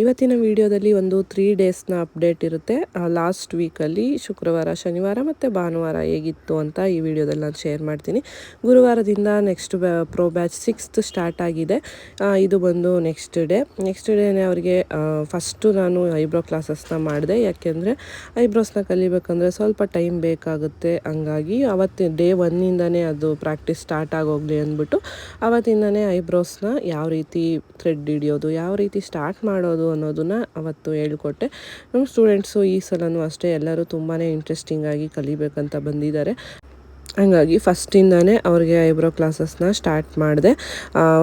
ಇವತ್ತಿನ ವಿಡಿಯೋದಲ್ಲಿ ಒಂದು ತ್ರೀ ಡೇಸ್ನ ಅಪ್ಡೇಟ್ ಇರುತ್ತೆ. ಲಾಸ್ಟ್ ವೀಕಲ್ಲಿ ಶುಕ್ರವಾರ, ಶನಿವಾರ ಮತ್ತು ಭಾನುವಾರ ಹೇಗಿತ್ತು ಅಂತ ಈ ವಿಡಿಯೋದಲ್ಲಿ ನಾನು ಶೇರ್ ಮಾಡ್ತೀನಿ. ಗುರುವಾರದಿಂದ next pro batch sixth start ಆಗಿದೆ. ಇದು ಬಂದು ನೆಕ್ಸ್ಟ್ ಡೇ ನೆಕ್ಸ್ಟ್ ಡೇನೇ ಅವರಿಗೆ ಫಸ್ಟು ನಾನು ಐಬ್ರೋ ಕ್ಲಾಸಸ್ನ ಮಾಡಿದೆ. ಯಾಕೆಂದರೆ ಐಬ್ರೋಸ್ನ ಕಲಿಬೇಕಂದ್ರೆ ಸ್ವಲ್ಪ ಟೈಮ್ ಬೇಕಾಗುತ್ತೆ. ಹಂಗಾಗಿ ಅವತ್ತು ಡೇ ಒನ್ನಿಂದನೇ ಅದು ಪ್ರಾಕ್ಟೀಸ್ ಸ್ಟಾರ್ಟ್ ಆಗೋಗಲಿ ಅಂದ್ಬಿಟ್ಟು ಅವತ್ತಿಂದನೇ ಐಬ್ರೋಸ್ನ ಯಾವ ರೀತಿ ಥ್ರೆಡ್ ಹಿಡಿಯೋದು, ಯಾವ ರೀತಿ ಸ್ಟಾರ್ಟ್ ಮಾಡೋದು ಅನ್ನೋದನ್ನ ಅವತ್ತು ಹೇಳ್ಕೊಟ್ಟೆ. ನಮ್ಮ ಸ್ಟೂಡೆಂಟ್ಸು ಈ ಸಲನೂ ಅಷ್ಟೇ ಎಲ್ಲರೂ ತುಂಬಾ ಇಂಟ್ರೆಸ್ಟಿಂಗ್ ಆಗಿ ಕಲಿಬೇಕಂತ ಬಂದಿದ್ದಾರೆ. ಹಂಗಾಗಿ ಫಸ್ಟಿಂದನೇ ಅವ್ರಿಗೆ ಐಬ್ರೋ ಕ್ಲಾಸಸ್ನ ಸ್ಟಾರ್ಟ್ ಮಾಡಿದೆ.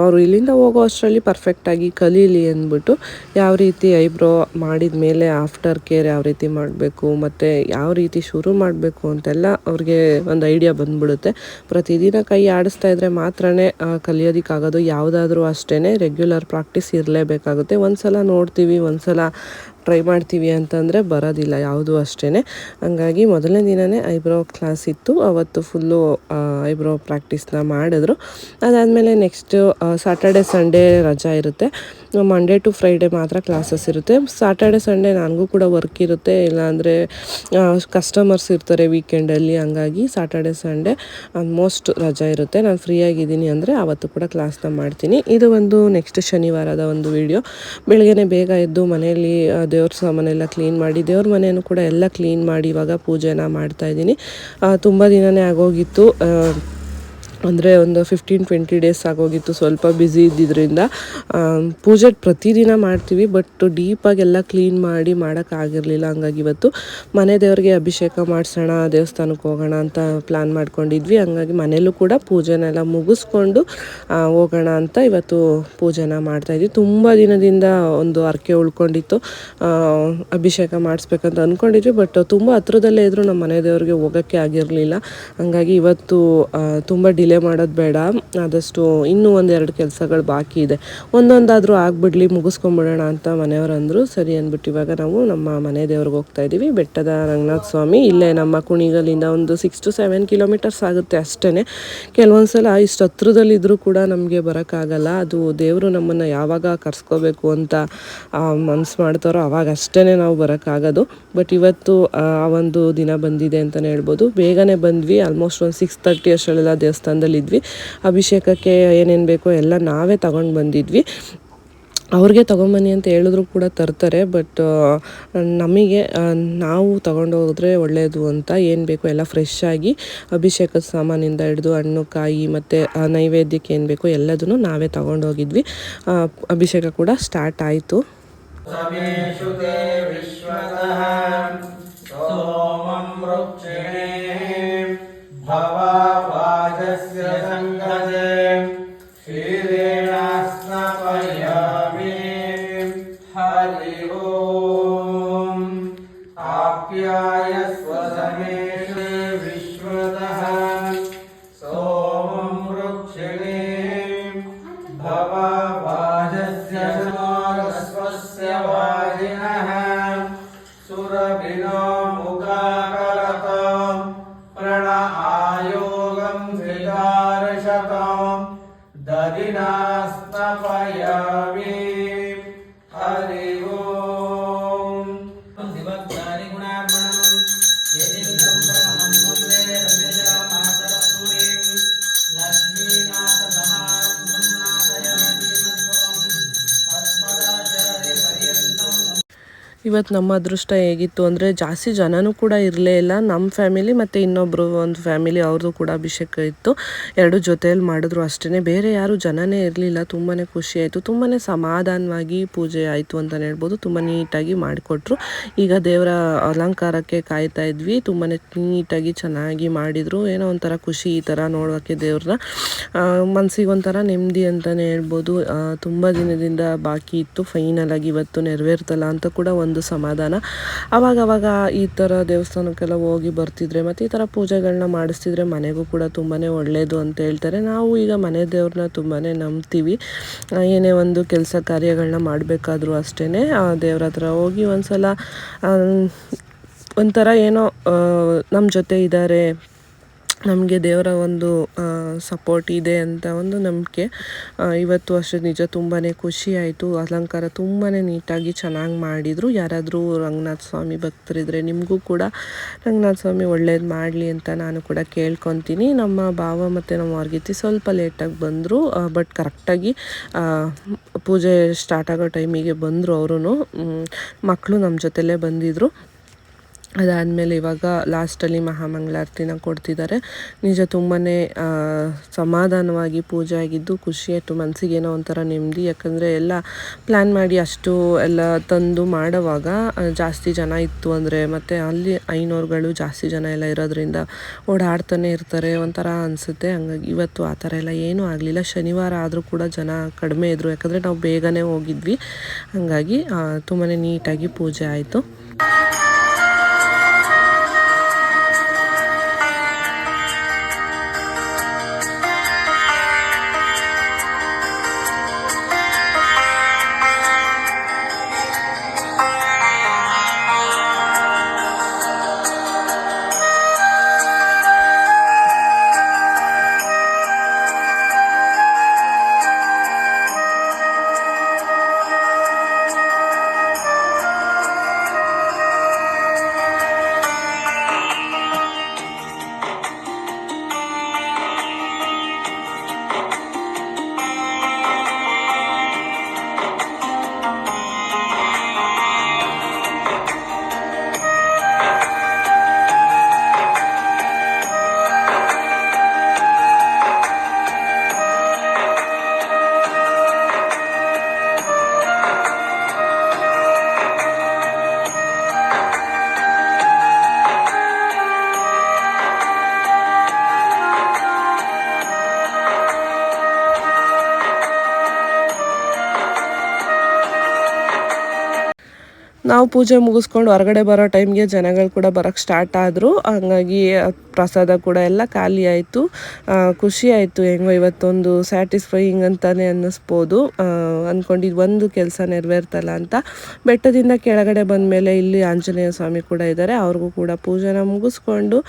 ಅವರು ಇಲ್ಲಿಂದ ಹೋಗೋ ಅಷ್ಟರಲ್ಲಿ ಪರ್ಫೆಕ್ಟಾಗಿ ಕಲೀಲಿ ಅಂದ್ಬಿಟ್ಟು ಯಾವ ರೀತಿ ಐಬ್ರೋ ಮಾಡಿದ ಮೇಲೆ ಆಫ್ಟರ್ ಕೇರ್ ಯಾವ ರೀತಿ ಮಾಡಬೇಕು, ಮತ್ತು ಯಾವ ರೀತಿ ಶುರು ಮಾಡಬೇಕು ಅಂತೆಲ್ಲ ಅವ್ರಿಗೆ ಒಂದು ಐಡಿಯಾ ಬಂದ್ಬಿಡುತ್ತೆ. ಪ್ರತಿದಿನ ಕೈ ಆಡಿಸ್ತಾ ಇದ್ದರೆ ಮಾತ್ರನೇ ಕಲಿಯೋದಕ್ಕಾಗೋದು. ಯಾವುದಾದ್ರೂ ಅಷ್ಟೇ ರೆಗ್ಯುಲರ್ ಪ್ರಾಕ್ಟೀಸ್ ಇರಲೇಬೇಕಾಗುತ್ತೆ. ಒಂದು ಸಲ ನೋಡ್ತೀವಿ ಒಂದು ಸಲ ಟ್ರೈ ಮಾಡ್ತೀವಿ ಅಂತಂದರೆ ಬರೋದಿಲ್ಲ, ಯಾವುದು ಅಷ್ಟೇ ಹಂಗಾಗಿ ಮೊದಲನೇ ದಿನವೇ ಐಬ್ರೋ ಕ್ಲಾಸ್ ಇತ್ತು, ಅವತ್ತು ಫುಲ್ಲು ಐಬ್ರೋ ಪ್ರಾಕ್ಟೀಸ್ನ ಮಾಡಿದ್ರು. ಅದಾದಮೇಲೆ ನೆಕ್ಸ್ಟು ಸಾಟರ್ಡೆ ಸಂಡೇ ರಜಾ ಇರುತ್ತೆ. ಮಂಡೇ ಟು ಫ್ರೈಡೇ ಮಾತ್ರ ಕ್ಲಾಸಸ್ ಇರುತ್ತೆ. ಸಾಟರ್ಡೆ ಸಂಡೇ ನನಗೂ ಕೂಡ ವರ್ಕ್ ಇರುತ್ತೆ. ಇಲ್ಲಾಂದರೆ ಕಸ್ಟಮರ್ಸ್ ಇರ್ತಾರೆ ವೀಕೆಂಡಲ್ಲಿ ಹಂಗಾಗಿ ಸಾಟರ್ಡೆ ಸಂಡೇ ಆಲ್ಮೋಸ್ಟ್ ರಜಾ ಇರುತ್ತೆ. ನಾನು ಫ್ರೀ ಆಗಿದ್ದೀನಿ ಅಂದರೆ ಆವತ್ತು ಕೂಡ ಕ್ಲಾಸ್ನ ಮಾಡ್ತೀನಿ. ಇದು ಒಂದು ನೆಕ್ಸ್ಟ್ ಶನಿವಾರದ ಒಂದು ವಿಡಿಯೋ ಬೆಳಗ್ಗೆನೆ ಬೇಗ ಎದ್ದು ಮನೆಯಲ್ಲಿ ದೇವ್ರ ಸಾಮಾನೆಲ್ಲ ಕ್ಲೀನ್ ಮಾಡಿ, ದೇವ್ರ ಮನೆಯನ್ನು ಕೂಡ ಎಲ್ಲ ಕ್ಲೀನ್ ಮಾಡಿ ಇವಾಗ ಪೂಜೆನ ಮಾಡ್ತಾ ಇದ್ದೀನಿ. ತುಂಬ ದಿನನೇ ಆಗೋಗಿತ್ತು. ಅಂದರೆ ಒಂದು ಫಿಫ್ಟೀನ್ ಟ್ವೆಂಟಿ ಡೇಸ್ ಆಗೋಗಿತ್ತು. ಸ್ವಲ್ಪ ಬ್ಯುಸಿ ಇದ್ದಿದ್ದರಿಂದ ಪೂಜೆ ಪ್ರತಿದಿನ ಮಾಡ್ತೀವಿ ಬಟ್ ಡೀಪಾಗೆಲ್ಲ ಕ್ಲೀನ್ ಮಾಡಿ ಮಾಡೋಕ್ಕಾಗಿರಲಿಲ್ಲ ಹಂಗಾಗಿ ಇವತ್ತು ಮನೆ ದೇವರಿಗೆ ಅಭಿಷೇಕ ಮಾಡಿಸೋಣ, ದೇವಸ್ಥಾನಕ್ಕೆ ಹೋಗೋಣ ಅಂತ ಪ್ಲ್ಯಾನ್ ಮಾಡ್ಕೊಂಡಿದ್ವಿ. ಹಂಗಾಗಿ ಮನೆಯಲ್ಲೂ ಕೂಡ ಪೂಜೆನೆಲ್ಲ ಮುಗಿಸ್ಕೊಂಡು ಹೋಗೋಣ ಅಂತ ಇವತ್ತು ಪೂಜೆನ ಮಾಡ್ತಾಯಿದ್ವಿ ತುಂಬ ದಿನದಿಂದ ಒಂದು ಅರ್ಕೆ ಉಳ್ಕೊಂಡಿತ್ತು. ಅಭಿಷೇಕ ಮಾಡಿಸ್ಬೇಕಂತ ಅಂದ್ಕೊಂಡಿದ್ವಿ ಬಟ್ ತುಂಬ ಹತ್ರದಲ್ಲೇ ಇದ್ದರೂ ನಮ್ಮ ಮನೆ ದೇವರಿಗೆ ಹೋಗೋಕ್ಕೆ ಆಗಿರಲಿಲ್ಲ. ಹಂಗಾಗಿ ಇವತ್ತು ತುಂಬ ಡಿಲೇ ಮಾಡೋದು ಬೇಡ. ಆದಷ್ಟು ಇನ್ನೂ ಒಂದೆರಡು ಕೆಲಸಗಳು ಬಾಕಿ ಇದೆ. ಒಂದೊಂದಾದರೂ ಆಗಿಬಿಡ್ಲಿ, ಮುಗಿಸ್ಕೊಂಬಿಡೋಣ ಅಂತ ಮನೆಯವರು ಅಂದರು ಸರಿ ಅಂದ್ಬಿಟ್ಟು ಇವಾಗ ನಾವು ನಮ್ಮ ಮನೆ ದೇವ್ರಿಗೆ ಹೋಗ್ತಾ ಇದ್ದೀವಿ ಬೆಟ್ಟದ ರಂಗನಾಥ ಸ್ವಾಮಿ, ಇಲ್ಲೇ ನಮ್ಮ ಕುಣಿಗಲಿಂದ ಒಂದು ಸಿಕ್ಸ್ ಟು ಸೆವೆನ್ ಕಿಲೋಮೀಟರ್ಸ್ ಆಗುತ್ತೆ ಅಷ್ಟೇ ಕೆಲವೊಂದು ಸಲ ಇಷ್ಟು ಹತ್ರದಲ್ಲಿದ್ದರೂ ಕೂಡ ನಮಗೆ ಬರೋಕ್ಕಾಗಲ್ಲ. ಅದು ದೇವರು ನಮ್ಮನ್ನು ಯಾವಾಗ ಕರ್ಸ್ಕೋಬೇಕು ಅಂತ ಮನ್ಸು ಮಾಡ್ತಾರೋ ಅವಾಗ ಅಷ್ಟೇ ನಾವು ಬರೋಕ್ಕಾಗೋದು. ಬಟ್ ಇವತ್ತು, ಆ ಒಂದು ದಿನ ಬಂದಿದೆ ಅಂತಲೇ ಹೇಳ್ಬೋದು. ಬೇಗನೆ ಬಂದ್ವಿ. ಆಲ್ಮೋಸ್ಟ್ ಒಂದು ಸಿಕ್ಸ್ ತರ್ಟಿ ಅಷ್ಟೆಲ್ಲ ದೇವಸ್ಥಾನದಲ್ಲಿ ದೇವಸ್ಥಾನದಲ್ಲಿದ್ವಿ ಅಭಿಷೇಕಕ್ಕೆ ಏನೇನು ಬೇಕೋ ಎಲ್ಲ ನಾವೇ ತಗೊಂಡು ಬಂದಿದ್ವಿ. ಅವ್ರಿಗೆ ತೊಗೊಂಬನ್ನಿ ಅಂತ ಹೇಳಿದ್ರು ಕೂಡ ತರ್ತಾರೆ, ಬಟ್ ನಮಗೆ ನಾವು ತಗೊಂಡು ಒಳ್ಳೆಯದು ಅಂತ ಏನು ಬೇಕೋ ಎಲ್ಲ ಫ್ರೆಶ್ ಆಗಿ ಅಭಿಷೇಕದ ಸಾಮಾನಿಂದ ಹಿಡಿದು ಹಣ್ಣು, ಕಾಯಿ ಮತ್ತು ನೈವೇದ್ಯಕ್ಕೆ ಏನು ಬೇಕೋ ಎಲ್ಲದನ್ನು ನಾವೇ ತಗೊಂಡು ಹೋಗಿದ್ವಿ. ಅಭಿಷೇಕ ಕೂಡ ಸ್ಟಾರ್ಟ್ ಆಯಿತು. ಸೋಮಂ भवायस्य सङ्गते ಇವತ್ತು ನಮ್ಮ ಅದೃಷ್ಟ ಹೇಗಿತ್ತು ಅಂದರೆ ಜಾಸ್ತಿ ಜನನೂ ಕೂಡ ಇರಲೇ ಇಲ್ಲ. ನಮ್ಮ ಫ್ಯಾಮಿಲಿ ಮತ್ತು ಇನ್ನೊಬ್ಬರು ಒಂದು ಫ್ಯಾಮಿಲಿ ಅವ್ರದ್ದು ಕೂಡ ಅಭಿಷೇಕ ಇತ್ತು. ಎರಡು ಜೊತೆಯಲ್ಲಿ ಮಾಡಿದ್ರು ಅಷ್ಟೇ ಬೇರೆ ಯಾರು ಜನನೇ ಇರಲಿಲ್ಲ. ತುಂಬಾ ಖುಷಿ ಆಯಿತು. ತುಂಬಾ ಸಮಾಧಾನವಾಗಿ ಪೂಜೆ ಆಯಿತು ಅಂತಲೇ ಹೇಳ್ಬೋದು. ತುಂಬ ನೀಟಾಗಿ ಮಾಡಿಕೊಟ್ರು. ಈಗ ದೇವರ ಅಲಂಕಾರಕ್ಕೆ ಕಾಯ್ತಾ ಇದ್ವಿ. ತುಂಬಾ ನೀಟಾಗಿ ಚೆನ್ನಾಗಿ ಮಾಡಿದರು. ಏನೋ ಒಂಥರ ಖುಷಿ ಈ ಥರ ನೋಡೋಕ್ಕೆ ದೇವ್ರನ್ನ. ಮನಸ್ಸಿಗೆ ಒಂಥರ ನೆಮ್ಮದಿ ಅಂತಲೇ ಹೇಳ್ಬೋದು. ತುಂಬ ದಿನದಿಂದ ಬಾಕಿ ಇತ್ತು. ಫೈನಲ್ ಆಗಿ ಇವತ್ತು ನೆರವೇರ್ತಲ್ಲ ಅಂತ ಕೂಡ ಒಂದು ಸಮಾಧಾನ. ಅವಾಗ ಅವಾಗ ಈ ಥರ ದೇವಸ್ಥಾನಕ್ಕೆಲ್ಲ ಹೋಗಿ ಬರ್ತಿದ್ರೆ ಮತ್ತು ಈ ಥರ ಪೂಜೆಗಳನ್ನ ಮಾಡಿಸ್ತಿದ್ರೆ ಮನೆಗೂ ಕೂಡ ತುಂಬಾ ಒಳ್ಳೆಯದು ಅಂತ ಹೇಳ್ತಾರೆ. ನಾವು ಈಗ ಮನೆ ದೇವ್ರನ್ನ ತುಂಬಾ ನಂಬ್ತೀವಿ. ಆ, ಏನೇ ಒಂದು ಕೆಲಸ ಕಾರ್ಯಗಳನ್ನ ಮಾಡಬೇಕಾದ್ರೂ ಅಷ್ಟೇ ದೇವ್ರ ಹತ್ರ ಹೋಗಿ ಒಂದು ಸಲ ಒಂಥರ ಏನೋ ನಮ್ಮ ಜೊತೆ ಇದ್ದಾರೆ ನಮಗೆ ದೇವರ ಒಂದು ಸಪೋರ್ಟ್ ಇದೆ ಅಂತ ಒಂದು ನಂಬಿಕೆ. ಇವತ್ತು ಅಷ್ಟೇ ನಿಜ ತುಂಬಾ ಖುಷಿ ಆಯಿತು. ಅಲಂಕಾರ ತುಂಬಾ ನೀಟಾಗಿ ಚೆನ್ನಾಗಿ ಮಾಡಿದರು. ಯಾರಾದರೂ ರಂಗನಾಥ ಸ್ವಾಮಿ ಭಕ್ತರಿದ್ದರೆ ನಿಮಗೂ ಕೂಡ ರಂಗನಾಥ ಸ್ವಾಮಿ ಒಳ್ಳೇದು ಮಾಡಲಿ ಅಂತ ನಾನು ಕೂಡ ಕೇಳ್ಕೊತೀನಿ. ನಮ್ಮ ಭಾವ ಮತ್ತು ನಮ್ಮ ವರ್ಗಿತಿ ಸ್ವಲ್ಪ ಲೇಟಾಗಿ ಬಂದರು ಬಟ್ ಕರೆಕ್ಟಾಗಿ ಪೂಜೆ ಸ್ಟಾರ್ಟ್ ಆಗೋ ಟೈಮಿಗೆ ಬಂದರು ಅವರು ಮಕ್ಕಳು ನಮ್ಮ ಜೊತೆಲೇ ಬಂದಿದ್ದರು ಅದಾದಮೇಲೆ ಇವಾಗ ಲಾಸ್ಟಲ್ಲಿ ಮಹಾಮಂಗಳಾರತಿನ ಕೊಡ್ತಿದ್ದಾರೆ. ನಿಜ ತುಂಬಾ ಸಮಾಧಾನವಾಗಿ ಪೂಜೆ ಆಗಿದ್ದು ಖುಷಿಯಾಯಿತು ಮನಸ್ಸಿಗೆ ಏನೋ ಒಂಥರ ನೆಮ್ಮದಿ. ಯಾಕಂದರೆ ಎಲ್ಲ ಪ್ಲ್ಯಾನ್ ಮಾಡಿ ಅಷ್ಟು ಎಲ್ಲ ತಂದು ಮಾಡುವಾಗ ಜಾಸ್ತಿ ಜನ ಇತ್ತು ಅಂದರೆ ಮತ್ತು ಅಲ್ಲಿ ಐನೂರುಗಳು ಜಾಸ್ತಿ ಜನ ಎಲ್ಲ ಇರೋದ್ರಿಂದ ಓಡಾಡ್ತಾನೆ ಇರ್ತಾರೆ ಒಂಥರ ಅನಿಸುತ್ತೆ. ಹಂಗಾಗಿ ಇವತ್ತು ಆ ಥರ ಎಲ್ಲ ಏನೂ ಆಗಲಿಲ್ಲ. ಶನಿವಾರ ಆದರೂ ಕೂಡ ಜನ ಕಡಿಮೆ ಇದ್ದರು ಯಾಕಂದರೆ ನಾವು ಬೇಗನೆ ಹೋಗಿದ್ವಿ. ಹಾಗಾಗಿ ತುಂಬಾ ನೀಟಾಗಿ ಪೂಜೆ ಆಯಿತು. ನಾವು ಪೂಜೆ ಮುಗಿಸ್ಕೊಂಡು ಹೊರಗಡೆ ಬರೋ ಟೈಮ್ಗೆ ಜನಗಳು ಕೂಡ ಬರೋಕ್ಕೆ ಸ್ಟಾರ್ಟ್ ಆದರು. ಹಂಗಾಗಿ ಪ್ರಸಾದ ಕೂಡ ಎಲ್ಲ ಖಾಲಿ ಆಯಿತು. ಖುಷಿ ಆಯಿತು. ಹೆಂಗೋ ಇವತ್ತೊಂದು ಸ್ಯಾಟಿಸ್ಫೈಯಿಂಗ್ ಅಂತಲೇ ಅನ್ನಿಸ್ಬೋದು. ಅಂದ್ಕೊಂಡು ಅಂದ್ಕೊಂಡಿದ್ದು ಒಂದು ಕೆಲಸ ನೆರವೇರ್ತಲ್ಲ ಅಂತ. ಬೆಟ್ಟದಿಂದ ಕೆಳಗಡೆ ಬಂದ ಮೇಲೆ ಇಲ್ಲಿ ಆಂಜನೇಯ ಸ್ವಾಮಿ ಕೂಡ ಇದ್ದಾರೆ ಅವ್ರಿಗೂ ಕೂಡ ಪೂಜೆನ ಮುಗಿಸ್ಕೊಂಡು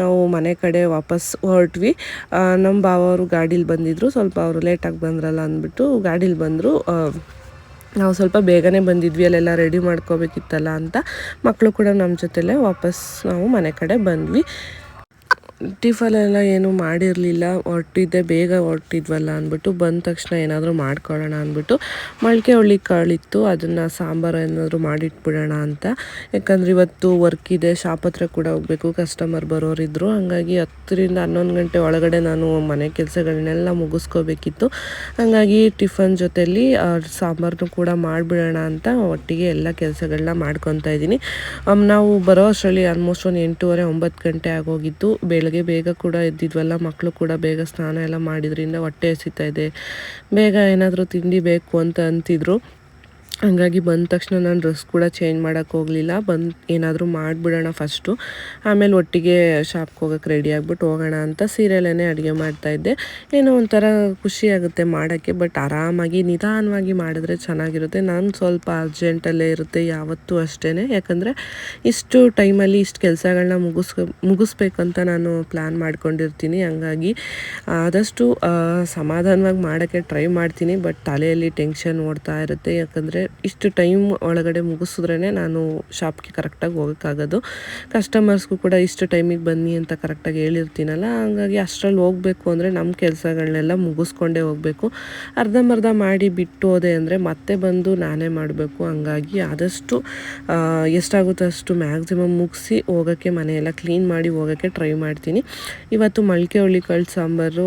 ನಾವು ಮನೆ ಕಡೆ ವಾಪಸ್ ಹೊರಟ್ವಿ. ನಮ್ಮ ಬಾವ ಅವರು ಗಾಡೀಲಿ ಬಂದಿದ್ದರು ಸ್ವಲ್ಪ ಅವರು ಲೇಟಾಗಿ ಬಂದ್ರಲ್ಲ ಅಂದ್ಬಿಟ್ಟು ಗಾಡೀಲಿ ಬಂದರು. ನಾವು ಸ್ವಲ್ಪ ಬೇಗನೆ ಬಂದಿದ್ವಿ, ಅಲ್ಲೆಲ್ಲ ರೆಡಿ ಮಾಡ್ಕೋಬೇಕಿತ್ತಲ್ಲ ಅಂತ ಮಕ್ಕಳು ಕೂಡ ನಮ್ಮ ಜೊತೆಲೇ ವಾಪಸ್ ನಾವು ಮನೆ ಕಡೆ ಬಂದ್ವಿ. ಟಿಫಲೆಲ್ಲ ಏನು ಮಾಡಿರಲಿಲ್ಲ. ಹೊರಟಿದ್ದೆ, ಬೇಗ ಹೊರಟಿದ್ವಲ್ಲ ಅಂದ್ಬಿಟ್ಟು ಬಂದ ತಕ್ಷಣ ಏನಾದರೂ ಮಾಡ್ಕೊಳ್ಳೋಣ ಅಂದ್ಬಿಟ್ಟು ಮೊಳಕೆ ಹುಳಿ ಕಾಳಿತ್ತು. ಅದನ್ನು ಸಾಂಬಾರು ಏನಾದರೂ ಮಾಡಿಟ್ಬಿಡೋಣ ಅಂತ. ಯಾಕಂದ್ರೆ ಇವತ್ತು ವರ್ಕ್ ಇದೆ, ಶಾಪ್ ಹತ್ರ ಕೂಡ ಹೋಗಬೇಕು ಕಸ್ಟಮರ್ ಬರೋರಿದ್ದರು ಹಾಗಾಗಿ ಹತ್ತರಿಂದ ಹನ್ನೊಂದು ಗಂಟೆ ಒಳಗಡೆ ನಾನು ಮನೆ ಕೆಲಸಗಳನ್ನೆಲ್ಲ ಮುಗಿಸ್ಕೋಬೇಕಿತ್ತು. ಹಾಗಾಗಿ ಟಿಫನ್ ಜೊತೆಯಲ್ಲಿ ಸಾಂಬಾರನ್ನು ಕೂಡ ಮಾಡಿಬಿಡೋಣ ಅಂತ ಒಟ್ಟಿಗೆ ಎಲ್ಲ ಕೆಲಸಗಳನ್ನ ಮಾಡ್ಕೊತಾ ಇದ್ದೀನಿ. ನಾವು ಬರೋ ಅಷ್ಟರಲ್ಲಿ ಆಲ್ಮೋಸ್ಟ್ ಒಂದು ಎಂಟೂವರೆ, ಒಂಬತ್ತು ಗಂಟೆ ಆಗೋಗಿತ್ತು. ಬೆಳಗ್ಗೆ ಬೇಗ ಕೂಡ ಎದ್ದಿದ್ವಲ್ಲ ಮಕ್ಕಳು ಕೂಡ ಬೇಗ ಸ್ನಾನ ಎಲ್ಲ ಮಾಡಿದ್ರಿಂದ ಹೊಟ್ಟೆ ಹಸಿತಾ ಇದೆ. ಬೇಗ ಏನಾದರೂ ತಿಂಡಿ ಬೇಕು ಅಂತ ಅಂತಿದ್ರು. ಹಂಗಾಗಿ ಬಂದ ತಕ್ಷಣ ನಾನು ಡ್ರೆಸ್ ಕೂಡ ಚೇಂಜ್ ಮಾಡೋಕ್ಕೆ ಹೋಗಲಿಲ್ಲ. ಬಂದು ಏನಾದರೂ ಮಾಡಿಬಿಡೋಣ ಫಸ್ಟು ಆಮೇಲೆ ಒಟ್ಟಿಗೆ ಶಾಪ್ಗೆ ಹೋಗೋಕ್ಕೆ ರೆಡಿ ಆಗಿಬಿಟ್ಟು ಹೋಗೋಣ ಅಂತ ಸೀರೆಲೇ ಅಡುಗೆ ಮಾಡ್ತಾಯಿದ್ದೆ ಏನೋ ಒಂಥರ ಖುಷಿ ಆಗುತ್ತೆ ಮಾಡೋಕ್ಕೆ ಬಟ್ ಆರಾಮಾಗಿ ನಿಧಾನವಾಗಿ ಮಾಡಿದ್ರೆ ಚೆನ್ನಾಗಿರುತ್ತೆ. ನಾನು ಸ್ವಲ್ಪ ಅರ್ಜೆಂಟಲ್ಲೇ ಇರುತ್ತೆ ಯಾವತ್ತೂ ಅಷ್ಟೇ ಯಾಕಂದರೆ ಇಷ್ಟು ಟೈಮಲ್ಲಿ ಇಷ್ಟು ಕೆಲಸಗಳನ್ನ ಮುಗಿಸ್, ಮುಗಿಸ್ಬೇಕಂತ ನಾನು ಪ್ಲ್ಯಾನ್ ಮಾಡ್ಕೊಂಡಿರ್ತೀನಿ. ಹಂಗಾಗಿ ಆದಷ್ಟು ಸಮಾಧಾನವಾಗಿ ಮಾಡೋಕ್ಕೆ ಟ್ರೈ ಮಾಡ್ತೀನಿ ಬಟ್ ತಲೆಯಲ್ಲಿ ಟೆನ್ಷನ್ ಓಡ್ತಾ ಇರುತ್ತೆ. ಯಾಕಂದರೆ ಇಷ್ಟು ಟೈಮ್ ಒಳಗಡೆ ಮುಗಿಸಿದ್ರೇ ನಾನು ಶಾಪ್ಗೆ ಕರೆಕ್ಟಾಗಿ ಹೋಗೋಕ್ಕಾಗೋದು. ಕಸ್ಟಮರ್ಸ್ಗೂ ಕೂಡ ಇಷ್ಟು ಟೈಮಿಗೆ ಬನ್ನಿ ಅಂತ ಕರೆಕ್ಟಾಗಿ ಹೇಳಿರ್ತೀನಲ್ಲ, ಹಂಗಾಗಿ ಅಷ್ಟರಲ್ಲಿ ಹೋಗಬೇಕು ಅಂದರೆ ನಮ್ಮ ಕೆಲಸಗಳನ್ನೆಲ್ಲ ಮುಗಿಸ್ಕೊಂಡೇ ಹೋಗಬೇಕು. ಅರ್ಧಂಬರ್ಧ ಮಾಡಿ ಬಿಟ್ಟು ಹೋದೆ ಅಂದರೆ ಮತ್ತೆ ಬಂದು ನಾನೇ ಮಾಡಬೇಕು. ಹಂಗಾಗಿ ಆದಷ್ಟು ಎಷ್ಟಾಗುತ್ತೋ ಅಷ್ಟು ಮ್ಯಾಕ್ಸಿಮಮ್ ಮುಗಿಸಿ ಹೋಗೋಕ್ಕೆ ಮನೆಯೆಲ್ಲ ಕ್ಲೀನ್ ಮಾಡಿ ಹೋಗೋಕ್ಕೆ ಟ್ರೈ ಮಾಡ್ತೀನಿ. ಇವತ್ತು ಮೊಳಕೆ ಕಾಳು ಸಾಂಬಾರು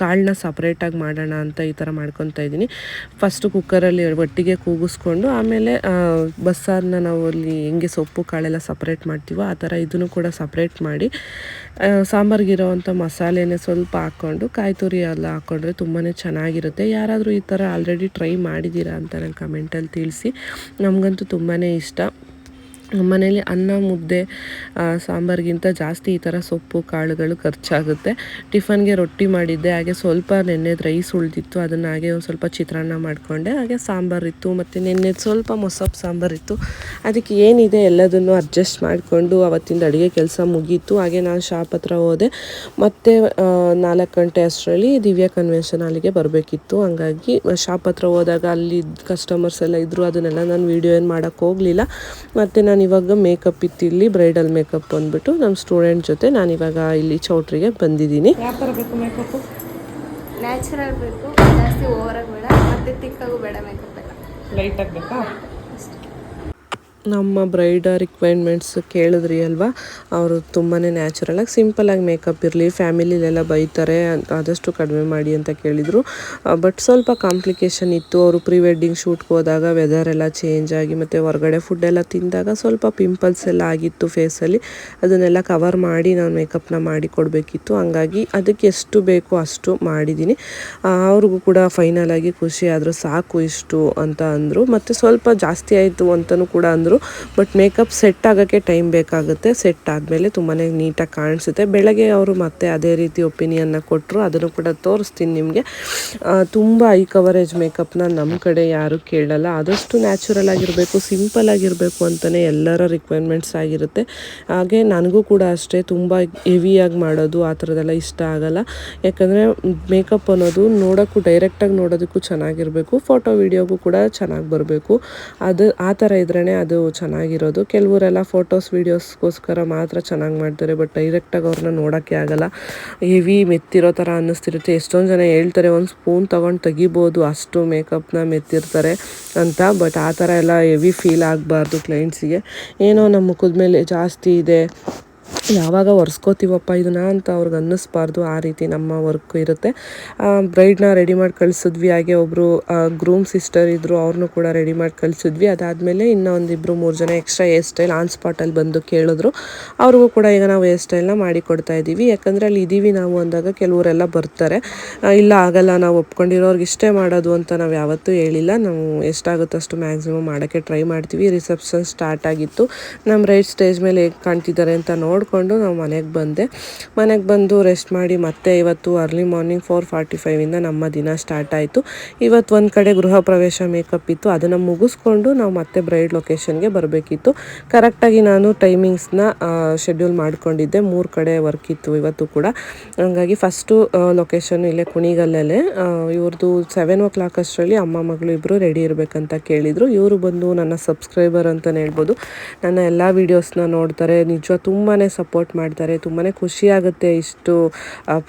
ಕಾಳನ್ನ ಸಪ್ರೇಟಾಗಿ ಮಾಡೋಣ ಅಂತ ಈ ಥರ ಮಾಡ್ಕೊತಾ ಇದ್ದೀನಿ. ಫಸ್ಟು ಕುಕ್ಕರಲ್ಲಿ ಒಟ್ಟಿಗೆ ಕೂಗಿಸ್ಕೊಂಡು ಆಮೇಲೆ ಬಸ್ಸಾರನ್ನ ನಾವು ಅಲ್ಲಿ ಹೆಂಗೆ ಸೊಪ್ಪು, ಕಾಳೆಲ್ಲ ಸಪ್ರೇಟ್ ಮಾಡ್ತೀವೋ ಆ ಥರ ಇದನ್ನು ಕೂಡ ಸಪ್ರೇಟ್ ಮಾಡಿ ಸಾಂಬಾರ್ಗಿರೋವಂಥ ಮಸಾಲೆನೇ ಸ್ವಲ್ಪ ಹಾಕ್ಕೊಂಡು, ಕಾಯಿ ತುರಿ ಎಲ್ಲ ಹಾಕ್ಕೊಂಡ್ರೆ ತುಂಬಾ ಚೆನ್ನಾಗಿರುತ್ತೆ. ಯಾರಾದರೂ ಈ ಥರ ಆಲ್ರೆಡಿ ಟ್ರೈ ಮಾಡಿದ್ದೀರಾ ಅಂತ ನಂಗೆ ಕಮೆಂಟಲ್ಲಿ ತಿಳಿಸಿ. ನಮಗಂತೂ ತುಂಬಾ ಇಷ್ಟ. ಮನೇಲಿ ಅನ್ನ, ಮುದ್ದೆ ಸಾಂಬಾರಿಗಿಂತ ಜಾಸ್ತಿ ಈ ಥರ ಸೊಪ್ಪು, ಕಾಳುಗಳು ಖರ್ಚಾಗುತ್ತೆ. ಟಿಫನ್ಗೆ ರೊಟ್ಟಿ ಮಾಡಿದ್ದೆ, ಹಾಗೆ ಸ್ವಲ್ಪ ನೆನ್ನೆದು ರೈಸ್ ಉಳಿದಿತ್ತು, ಅದನ್ನು ಹಾಗೆ ಒಂದು ಸ್ವಲ್ಪ ಚಿತ್ರಾನ್ನ ಮಾಡಿಕೊಂಡೆ, ಹಾಗೆ ಸಾಂಬಾರಿತ್ತು ಮತ್ತು ನೆನ್ನೆದು ಸ್ವಲ್ಪ ಮೊಸಪ್ಪು ಸಾಂಬಾರಿತ್ತು ಅದಕ್ಕೆ ಏನಿದೆ ಎಲ್ಲದನ್ನು ಅಡ್ಜಸ್ಟ್ ಮಾಡಿಕೊಂಡು ಅವತ್ತಿಂದ ಅಡುಗೆ ಕೆಲಸ ಮುಗೀತು. ಹಾಗೆ ನಾನು ಶಾಪ್ ಹತ್ರ ಹೋದೆ. ಮತ್ತು ನಾಲ್ಕು ಗಂಟೆ ಅಷ್ಟರಲ್ಲಿ ದಿವ್ಯಾ ಕನ್ವೆನ್ಷನ್ ಅಲ್ಲಿಗೆ ಬರಬೇಕಿತ್ತು. ಹಂಗಾಗಿ ಶಾಪ್ ಹತ್ರ ಹೋದಾಗ ಅಲ್ಲಿ ಕಸ್ಟಮರ್ಸ್ ಎಲ್ಲ ಇದ್ದರು ಅದನ್ನೆಲ್ಲ ನಾನು ವೀಡಿಯೋ ಏನು ಮಾಡೋಕ್ಕೆ ಹೋಗಲಿಲ್ಲ. ಮತ್ತು ನಾನು ಇವಾಗ ಮೇಕಪ್ ಇತ್ತು ಇಲ್ಲಿ ಬ್ರೈಡಲ್ ಮೇಕಪ್ ಬಂದ್ಬಿಟ್ಟು ನಮ್ಮ ಸ್ಟೂಡೆಂಟ್ ಜೊತೆ ನಾನು ಇವಾಗ ಇಲ್ಲಿ ಚೌಟ್ರಿಗೆ ಬಂದಿದ್ದೀನಿ. ಲೈಟ್ ಆಗಬೇಕಾ ಬೇಕು ಮೇಕಪ್ಪು ನ್ಯಾಚುರಲ್ ಬೇಕು ಜಾಸ್ತಿ ಓವರಾಗಿ ಬೇಡ ಮತ್ತೆ ತಿಕ್ಕಾಗೂ ಬೇಡ ಮೇಕಪ್ ಎಲ್ಲ. ಲೈಟಾಗಿ ಬೇಕಾ? ನಮ್ಮ ಬ್ರೈಡ ರಿಕ್ವೈರ್ಮೆಂಟ್ಸ್ ಕೇಳಿದ್ರಿ ಅಲ್ವಾ? ಅವರು ತುಂಬಾ ನ್ಯಾಚುರಲಾಗಿ ಸಿಂಪಲಾಗಿ ಮೇಕಪ್ ಇರಲಿ ಫ್ಯಾಮಿಲಿಲೆಲ್ಲ ಬೈತಾರೆ, ಆದಷ್ಟು ಕಡಿಮೆ ಮಾಡಿ ಅಂತ ಕೇಳಿದರು. ಬಟ್ ಸ್ವಲ್ಪ ಕಾಂಪ್ಲಿಕೇಶನ್ ಇತ್ತು. ಅವರು ಪ್ರೀ ವೆಡ್ಡಿಂಗ್ ಶೂಟ್ಗೆ ಹೋದಾಗ ವೆದರ್ ಎಲ್ಲ ಚೇಂಜ್ ಆಗಿ, ಮತ್ತು ಹೊರಗಡೆ ಫುಡ್ ಎಲ್ಲ ತಿಂದಾಗ ಸ್ವಲ್ಪ ಪಿಂಪಲ್ಸ್ ಎಲ್ಲ ಆಗಿತ್ತು ಫೇಸಲ್ಲಿ ಅದನ್ನೆಲ್ಲ ಕವರ್ ಮಾಡಿ ನಾನು ಮೇಕಪ್ನ ಮಾಡಿ ಕೊಡಬೇಕಿತ್ತು. ಹಂಗಾಗಿ ಅದಕ್ಕೆ ಎಷ್ಟು ಬೇಕು ಅಷ್ಟು ಮಾಡಿದ್ದೀನಿ ಅವ್ರಿಗೂ ಕೂಡ ಫೈನಲ್ ಆಗಿ ಖುಷಿ ಆದರೂ ಸಾಕು ಇಷ್ಟು ಅಂತ ಅಂದರು. ಮತ್ತು ಸ್ವಲ್ಪ ಜಾಸ್ತಿ ಆಯಿತು ಅಂತಲೂ ಕೂಡ ಅಂದರು. ಬಟ್ ಮೇಕಪ್ ಸೆಟ್ ಆಗೋಕ್ಕೆ ಟೈಮ್ ಬೇಕಾಗುತ್ತೆ. ಸೆಟ್ ಆದಮೇಲೆ ತುಂಬಾ ನೀಟಾಗಿ ಕಾಣಿಸುತ್ತೆ. ಬೆಳಗ್ಗೆ ಅವರು ಮತ್ತೆ ಅದೇ ರೀತಿ ಒಪಿನಿಯನ್ನ ಕೊಟ್ಟರು ಅದನ್ನು ಕೂಡ ತೋರಿಸ್ತೀನಿ ನಿಮಗೆ. ತುಂಬ ಐ ಕವರೇಜ್ ಮೇಕಪ್ನ ನಮ್ಮ ಕಡೆ ಯಾರು ಕೇಳಲ್ಲ. ಆದಷ್ಟು ನ್ಯಾಚುರಲ್ ಆಗಿರಬೇಕು ಸಿಂಪಲ್ ಆಗಿರಬೇಕು ಅಂತಲೇ ಎಲ್ಲರ ರಿಕ್ವೈರ್ಮೆಂಟ್ಸ್ ಆಗಿರುತ್ತೆ. ಹಾಗೆ ನನಗೂ ಕೂಡ ಅಷ್ಟೇ ತುಂಬ ಹೆವಿಯಾಗಿ ಮಾಡೋದು ಆ ಥರದ್ದೆಲ್ಲ ಇಷ್ಟ ಆಗಲ್ಲ. ಯಾಕಂದರೆ ಮೇಕಪ್ ಅನ್ನೋದು ನೋಡೋಕ್ಕೂ ಡೈರೆಕ್ಟಾಗಿ ನೋಡೋದಕ್ಕೂ ಚೆನ್ನಾಗಿರಬೇಕು. ಫೋಟೋ ವೀಡಿಯೋಗೂ ಕೂಡ ಚೆನ್ನಾಗಿ ಬರಬೇಕು. ಅದು ಆ ಥರ ಇದ್ರೇ ಅದು ಚೆನ್ನಾಗಿರೋದು. ಕೆಲವರೆಲ್ಲ ಫೋಟೋಸ್ ವೀಡಿಯೋಸ್ಗೋಸ್ಕರ ಮಾತ್ರ ಚೆನ್ನಾಗಿ ಮಾಡ್ತಾರೆ ಬಟ್ ಡೈರೆಕ್ಟಾಗಿ ಅವ್ರನ್ನ ನೋಡೋಕ್ಕೆ ಆಗಲ್ಲ. ಹೆವಿ ಮೆತ್ತಿರೋ ಥರ ಅನ್ನಿಸ್ತಿರುತ್ತೆ. ಎಷ್ಟೊಂದು ಜನ ಹೇಳ್ತಾರೆ, ಒಂದು ಸ್ಪೂನ್ ತೊಗೊಂಡು ತೆಗಿಬೋದು, ಅಷ್ಟು ಮೇಕಪ್ನ ಮೆತ್ತಿರ್ತಾರೆ ಅಂತ. ಬಟ್ ಆ ಥರ ಎಲ್ಲ ಹೆವಿ ಫೀಲ್ ಆಗಬಾರ್ದು ಕ್ಲೈಂಟ್ಸಿಗೆ ಏನೋ ನಮ್ಮ ಮುಖದ ಮೇಲೆ ಜಾಸ್ತಿ ಇದೆ. ಯಾವಾಗ ಒರೆಸ್ಕೋತೀವಪ್ಪ ಇದನ್ನ ಅಂತ ಅವ್ರಿಗೆ ಅನ್ನಿಸ್ಬಾರ್ದು ಆ ರೀತಿ ನಮ್ಮ ವರ್ಕ್ ಇರುತ್ತೆ. ಬ್ರೈಡ್ನ ರೆಡಿ ಮಾಡಿ ಕಳಿಸಿದ್ವಿ. ಹಾಗೆ ಒಬ್ಬರು ಗ್ರೂಮ್ ಸಿಸ್ಟರ್ ಇದ್ದರು ಅವ್ರನ್ನೂ ಕೂಡ ರೆಡಿ ಮಾಡಿ ಕಳಿಸಿದ್ವಿ. ಅದಾದಮೇಲೆ ಇನ್ನೂ ಒಂದಿಬ್ಬರು ಮೂರು ಜನ ಎಕ್ಸ್ಟ್ರಾ ಹೇರ್ ಸ್ಟೈಲ್ ಆನ್ ಸ್ಪಾಟಲ್ಲಿ ಬಂದು ಕೇಳಿದ್ರು. ಅವ್ರಿಗೂ ಕೂಡ ಈಗ ನಾವು ಹೇರ್ ಸ್ಟೈಲ್ನ ಮಾಡಿ ಕೊಡ್ತಾ ಇದ್ದೀವಿ ಯಾಕಂದರೆ ಅಲ್ಲಿ ಇದ್ದೀವಿ ನಾವು ಅಂದಾಗ ಕೆಲವರೆಲ್ಲ ಬರ್ತಾರೆ. ಇಲ್ಲ ಆಗಲ್ಲ, ನಾವು ಒಪ್ಕೊಂಡಿರೋರ್ಗೆ ಇಷ್ಟೇ ಮಾಡೋದು ಅಂತ ನಾವು ಯಾವತ್ತೂ ಹೇಳಿಲ್ಲ. ನಾವು ಎಷ್ಟಾಗುತ್ತೋ ಅಷ್ಟು ಮ್ಯಾಕ್ಸಿಮಮ್ ಮಾಡೋಕ್ಕೆ ಟ್ರೈ ಮಾಡ್ತೀವಿ. ರಿಸೆಪ್ಷನ್ ಸ್ಟಾರ್ಟ್ ಆಗಿತ್ತು. ನಮ್ಮ ರೈಟ್ ಸ್ಟೇಜ್ ಮೇಲೆ ಹೇಗೆ ಕಾಣ್ತಿದ್ದಾರೆ ಅಂತ ನೋಡಿಕೊಂಡು ನಾವು ಮನೆಗೆ ಬಂದೆ. ಮನೆಗೆ ಬಂದು ರೆಸ್ಟ್ ಮಾಡಿ ಮತ್ತೆ ಇವತ್ತು ಅರ್ಲಿ ಮಾರ್ನಿಂಗ್ ಫೋರ್ ಫಾರ್ಟಿ ಫೈವಿಂದ ನಮ್ಮ ದಿನ ಸ್ಟಾರ್ಟ್ ಆಯಿತು. ಇವತ್ತು ಒಂದು ಕಡೆ ಗೃಹ ಪ್ರವೇಶ ಮೇಕಪ್ ಇತ್ತು. ಅದನ್ನು ಮುಗಿಸ್ಕೊಂಡು ನಾವು ಮತ್ತೆ ಬ್ರೈಡ್ ಲೊಕೇಶನ್ಗೆ ಬರಬೇಕಿತ್ತು. ಕರೆಕ್ಟಾಗಿ ನಾನು ಟೈಮಿಂಗ್ಸ್ನ ಶೆಡ್ಯೂಲ್ ಮಾಡ್ಕೊಂಡಿದ್ದೆ. ಮೂರು ಕಡೆ ವರ್ಕ್ ಇತ್ತು ಇವತ್ತು ಕೂಡ. ಹಂಗಾಗಿ ಫಸ್ಟು ಲೊಕೇಶನ್ ಇಲ್ಲೇ ಕುಣಿಗಲ್ಲಲ್ಲೇ ಇವ್ರದ್ದು ಸೆವೆನ್ ಓ ಕ್ಲಾಕ್ ಅಷ್ಟರಲ್ಲಿ ಅಮ್ಮ ಮಗಳು ಇಬ್ಬರು ರೆಡಿ ಇರಬೇಕಂತ ಕೇಳಿದರು. ಇವರು ಬಂದು ನನ್ನ ಸಬ್ಸ್ಕ್ರೈಬರ್ ಅಂತಲೇ ಹೇಳ್ಬೋದು. ನನ್ನ ಎಲ್ಲ ವೀಡಿಯೋಸ್ನ ನೋಡ್ತಾರೆ. ನಿಜ ತುಂಬಾ ಸಪೋರ್ಟ್ ಮಾಡ್ತಾರೆ. ತುಂಬಾ ಖುಷಿ ಆಗುತ್ತೆ ಇಷ್ಟು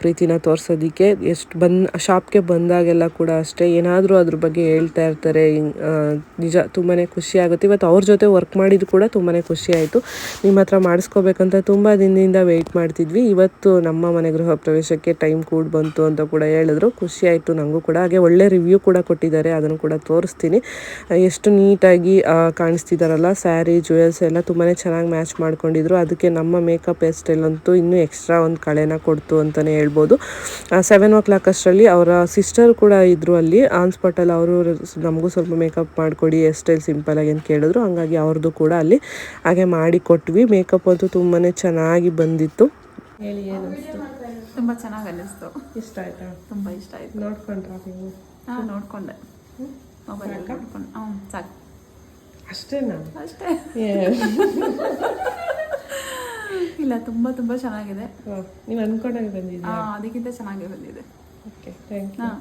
ಪ್ರೀತಿನ ತೋರಿಸೋದಕ್ಕೆ. ಎಷ್ಟು ಬಂದು ಶಾಪ್ಗೆ ಬಂದಾಗೆಲ್ಲ ಕೂಡ ಅಷ್ಟೇ ಏನಾದರೂ ಅದ್ರ ಬಗ್ಗೆ ಹೇಳ್ತಾ ಇರ್ತಾರೆ. ನಿಜ ತುಂಬಾ ಖುಷಿ ಆಗುತ್ತೆ. ಇವತ್ತು ಅವ್ರ ಜೊತೆ ವರ್ಕ್ ಮಾಡಿದ್ದು ಕೂಡ ತುಂಬಾ ಖುಷಿ ಆಯಿತು. ನಿಮ್ಮ ಹತ್ರ ಮಾಡಿಸ್ಕೋಬೇಕಂತ ತುಂಬ ದಿನದಿಂದ ವೆಯ್ಟ್ ಮಾಡ್ತಿದ್ವಿ. ಇವತ್ತು ನಮ್ಮ ಮನೆ ಗೃಹ ಪ್ರವೇಶಕ್ಕೆ ಟೈಮ್ ಕೂಡ ಬಂತು ಅಂತ ಕೂಡ ಹೇಳಿದ್ರು. ಖುಷಿ ಆಯಿತು ನನಗೂ ಕೂಡ. ಹಾಗೆ ಒಳ್ಳೆ ರಿವ್ಯೂ ಕೂಡ ಕೊಟ್ಟಿದ್ದಾರೆ. ಅದನ್ನು ಕೂಡ ತೋರಿಸ್ತೀನಿ. ಎಷ್ಟು ನೀಟಾಗಿ ಕಾಣಿಸ್ತಿದ್ದಾರಲ್ಲ ಸ್ಯಾರಿ ಜುವೆಲ್ಸ್ ಎಲ್ಲ ತುಂಬಾ ಚೆನ್ನಾಗಿ ಮ್ಯಾಚ್ ಮಾಡ್ಕೊಂಡಿದ್ರು. ಅದಕ್ಕೆ ನಮ್ಮ ಮೇಕಪ್ ಹೇರ್ ಸ್ಟೈಲ್ ಅಂತೂ ಇನ್ನೂ ಎಕ್ಸ್ಟ್ರಾ ಒಂದು ಕಳೆನ ಕೊಡ್ತು ಅಂತಲೇ ಹೇಳ್ಬೋದು. ಸೆವೆನ್ ಓ ಕ್ಲಾಕ್ ಅಷ್ಟರಲ್ಲಿ ಅವರ ಸಿಸ್ಟರ್ ಕೂಡ ಇದ್ದರು ಅಲ್ಲಿ. ಆನ್ಸ್ ಸ್ಪಾಟಲ್ಲಿ ಅವರು ನಮಗೂ ಸ್ವಲ್ಪ ಮೇಕಪ್ ಮಾಡಿಕೊಡಿ ಎಸ್ಟೈಲ್ ಸ್ಟೈಲ್ ಸಿಂಪಲಾಗಿ ಅಂತ ಕೇಳಿದ್ರು. ಹಂಗಾಗಿ ಅವ್ರದ್ದು ಕೂಡ ಅಲ್ಲಿ ಹಾಗೆ ಮಾಡಿ ಕೊಟ್ವಿ. ಮೇಕಪ್ ಅಂತೂ ತುಂಬಾ ಚೆನ್ನಾಗಿ ಬಂದಿತ್ತು. ಹೇಳಿ ಏನು ತುಂಬ ಚೆನ್ನಾಗಿ ಅನ್ನಿಸ್ತು ಇಷ್ಟ ಆಯ್ತಾ? ತುಂಬ ಇಷ್ಟ ಆಯ್ತು. ನೋಡ್ಕೊಂಡ್ರಾ ನೀವು? ಹಾಂ ನೋಡಿಕೊಂಡೆ. ಮೊಬೈಲ್ ನೋಡ್ಕೊಂಡು. ಹ್ಞೂ ಸಾಕು. ಅಷ್ಟೇನಾ ಅಷ್ಟೇ. ಇಲ್ಲ ತುಂಬ ತುಂಬ ಚೆನ್ನಾಗಿದೆ. ನೀವು ಅನ್ಕೊಂಡಾಗ ಬಂದಿದ್ದೀರಾ ಹಾಂ ಅದಕ್ಕಿಂತ ಚೆನ್ನಾಗಿ ಬಂದಿದೆ. ಓಕೆ ಥ್ಯಾಂಕ್ ಯು ಹಾಂ.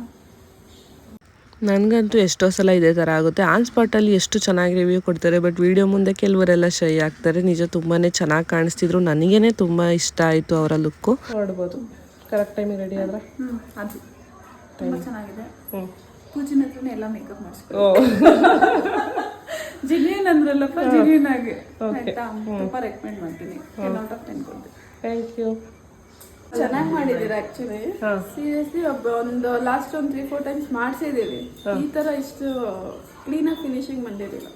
ನನಗಂತೂ ಎಷ್ಟೋ ಸಲ ಇದೇ ಥರ ಆಗುತ್ತೆ. ಆನ್ ಸ್ಪಾಟಲ್ಲಿ ಎಷ್ಟು ಚೆನ್ನಾಗಿ ರಿವ್ಯೂ ಕೊಡ್ತಾರೆ ಬಟ್ ವಿಡಿಯೋ ಮುಂದೆ ಕೆಲವರೆಲ್ಲ ಶೈ ಆಗ್ತಾರೆ. ನಿಜ ತುಂಬಾ ಚೆನ್ನಾಗಿ ಕಾಣಿಸ್ತಿದ್ರು. ನನಗೇನೆ ತುಂಬ ಇಷ್ಟ ಆಯಿತು ಅವರ ಲುಕ್ಕು ನೋಡ್ಬೋದು. ಕರೆಕ್ಟ್ ಟೈಮಿಗೆ ರೆಡಿ ಆದ್ರೆ? ಹ್ಞೂ ಅದು ತುಂಬ ಚೆನ್ನಾಗಿದೆ. ಹ್ಞೂ ಪೂಜಿನ ಹತ್ರನೇ ಎಲ್ಲ ಮೇಕಪ್ ಮಾಡಿಸ್ಕೊ ಓ ಜಿನಿಯನ್ ಅಂದ್ರಲ್ಲಪ್ಪ ಜಿಲಿಯನ್ ಆಗಿ. ಆಯ್ತಾ? ತುಂಬ ರೆಕಮೆಂಡ್ ಮಾಡ್ತೀನಿ. ಔಟ್ ಆಫ್ ಟೆನ್ ಕೊಡ್ತೀನಿ ಥ್ಯಾಂಕ್ ಯು ಚೆನ್ನಾಗಿ ಮಾಡಿದ್ದೀರಾ ಆಕ್ಚುಲಿ. ಸೀರಿಯಸ್ಲಿ ಒಬ್ಬ ಒಂದು ಲಾಸ್ಟ್ ಒಂದು ತ್ರೀ ಫೋರ್ ಟೈಮ್ಸ್ ಮಾಡಿಸಿದ್ದೀವಿ ಈ ಥರ ಇಷ್ಟು ಕ್ಲೀನಾಗಿ ಫಿನಿಶಿಂಗ್ ಬಂದಿರಲಿಲ್ಲ.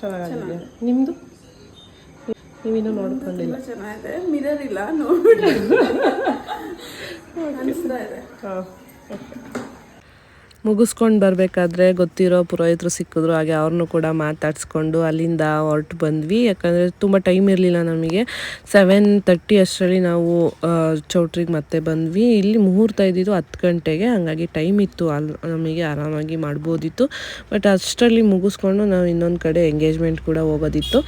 ಚೆನ್ನಾಗಿದೆ. ನಿಮ್ಮದು ನೀವಿನ್ನೂ ನೋಡ್ಕೊಂಡಿಲ್ಲ. ಚೆನ್ನಾಗಿದೆ. ಮಿರರ್ ಇಲ್ಲ ನೋಡ್ಬಿಟ್ಟು. ಅನಿಸ್ತಾ ಇದೆ. ಹಾಂ. ಮುಗಿಸ್ಕೊಂಡು ಬರಬೇಕಾದ್ರೆ ಗೊತ್ತಿರೋ ಪುರೋಹಿತರು ಸಿಕ್ಕಿದ್ರು, ಹಾಗೆ ಅವ್ರನ್ನೂ ಕೂಡ ಮಾತಾಡಿಸ್ಕೊಂಡು ಅಲ್ಲಿಂದ ಹೊರಟು ಬಂದ್ವಿ. ಯಾಕಂದರೆ ತುಂಬ ಟೈಮ್ ಇರಲಿಲ್ಲ ನಮಗೆ. ಸೆವೆನ್ ತರ್ಟಿ ಅಷ್ಟರಲ್ಲಿ ನಾವು ಚೌಟ್ರಿಗೆ ಮತ್ತೆ ಬಂದ್ವಿ. ಇಲ್ಲಿ ಮುಹೂರ್ತ ಇದ್ದಿದ್ದು ಹತ್ತು ಗಂಟೆಗೆ. ಹಾಗಾಗಿ ಟೈಮ್ ಇತ್ತು ಅಲ್ಲಿ ನಮಗೆ ಆರಾಮಾಗಿ ಮಾಡ್ಬೋದಿತ್ತು. ಬಟ್ ಅಷ್ಟರಲ್ಲಿ ಮುಗಿಸ್ಕೊಂಡು ನಾವು ಇನ್ನೊಂದು ಕಡೆ ಎಂಗೇಜ್ಮೆಂಟ್ ಕೂಡ ಹೋಗೋದಿತ್ತು.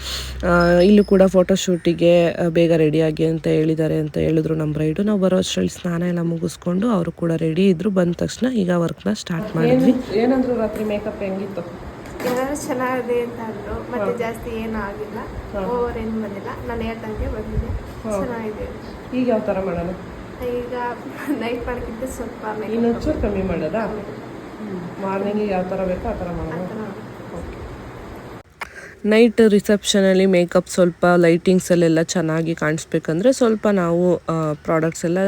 ಇಲ್ಲೂ ಕೂಡ ಫೋಟೋಶೂಟಿಗೆ ಬೇಗ ರೆಡಿಯಾಗಿ ಅಂತ ಹೇಳಿದ್ದಾರೆ ಅಂತ ಹೇಳಿದ್ರು ನಮ್ಮ ಬ್ರೈಡು ನಾವು ಬರೋ ಅಷ್ಟರಲ್ಲಿ ಸ್ನಾನ ಎಲ್ಲ ಮುಗಿಸ್ಕೊಂಡು ಅವರು ಕೂಡ ರೆಡಿ ಇದ್ರು. ಬಂದ ತಕ್ಷಣ ಈಗ ವರ್ಕ್ನ ಸ್ಟಾರ್ಟ್ ಮಾಡಿದ್ವಿ. ಏನಂದ್ರು ರಾತ್ರಿ ಮೇಕಪ್ ಹೆಂಗಿತ್ತು? ಎಲ್ಲರೂ ಚೆನ್ನಾಗಿದೆ ಅಂತ ಅಂದ್ರು. ಮತ್ತೆ ಜಾಸ್ತಿ ಏನೂ ಆಗಿಲ್ಲ. ಓವರ್ ಏನು ಬಂದಿಲ್ಲ. ನಾನು ಹೇಳ್ದಂಗೆ ಬಂದಿದೆ. ಚೆನ್ನಾಗಿದೆ. ಈಗ ಯಾವ ಥರ ಮಾಡೋಣ ಈಗ ನೈಟ್ ಮಾಡೋಕ್ಕಿಂತ ಸ್ವಲ್ಪ ಇನ್ನೊಂಚೂರು ಕಮ್ಮಿ ಮಾಡೋದಾ? ಮಾರ್ನಿಂಗ್ ಯಾವ ಥರ ಬೇಕೋ ಆ ಥರ ಮಾಡೋಣ ನೈಟ್ ರಿಸೆಪ್ಷನಲ್ಲಿ ಮೇಕಪ್ ಸ್ವಲ್ಪ ಲೈಟಿಂಗ್ಸಲ್ಲೆಲ್ಲ ಚೆನ್ನಾಗಿ ಕಾಣಿಸ್ಬೇಕಂದ್ರೆ ಸ್ವಲ್ಪ ನಾವು ಪ್ರಾಡಕ್ಟ್ಸ್ ಎಲ್ಲ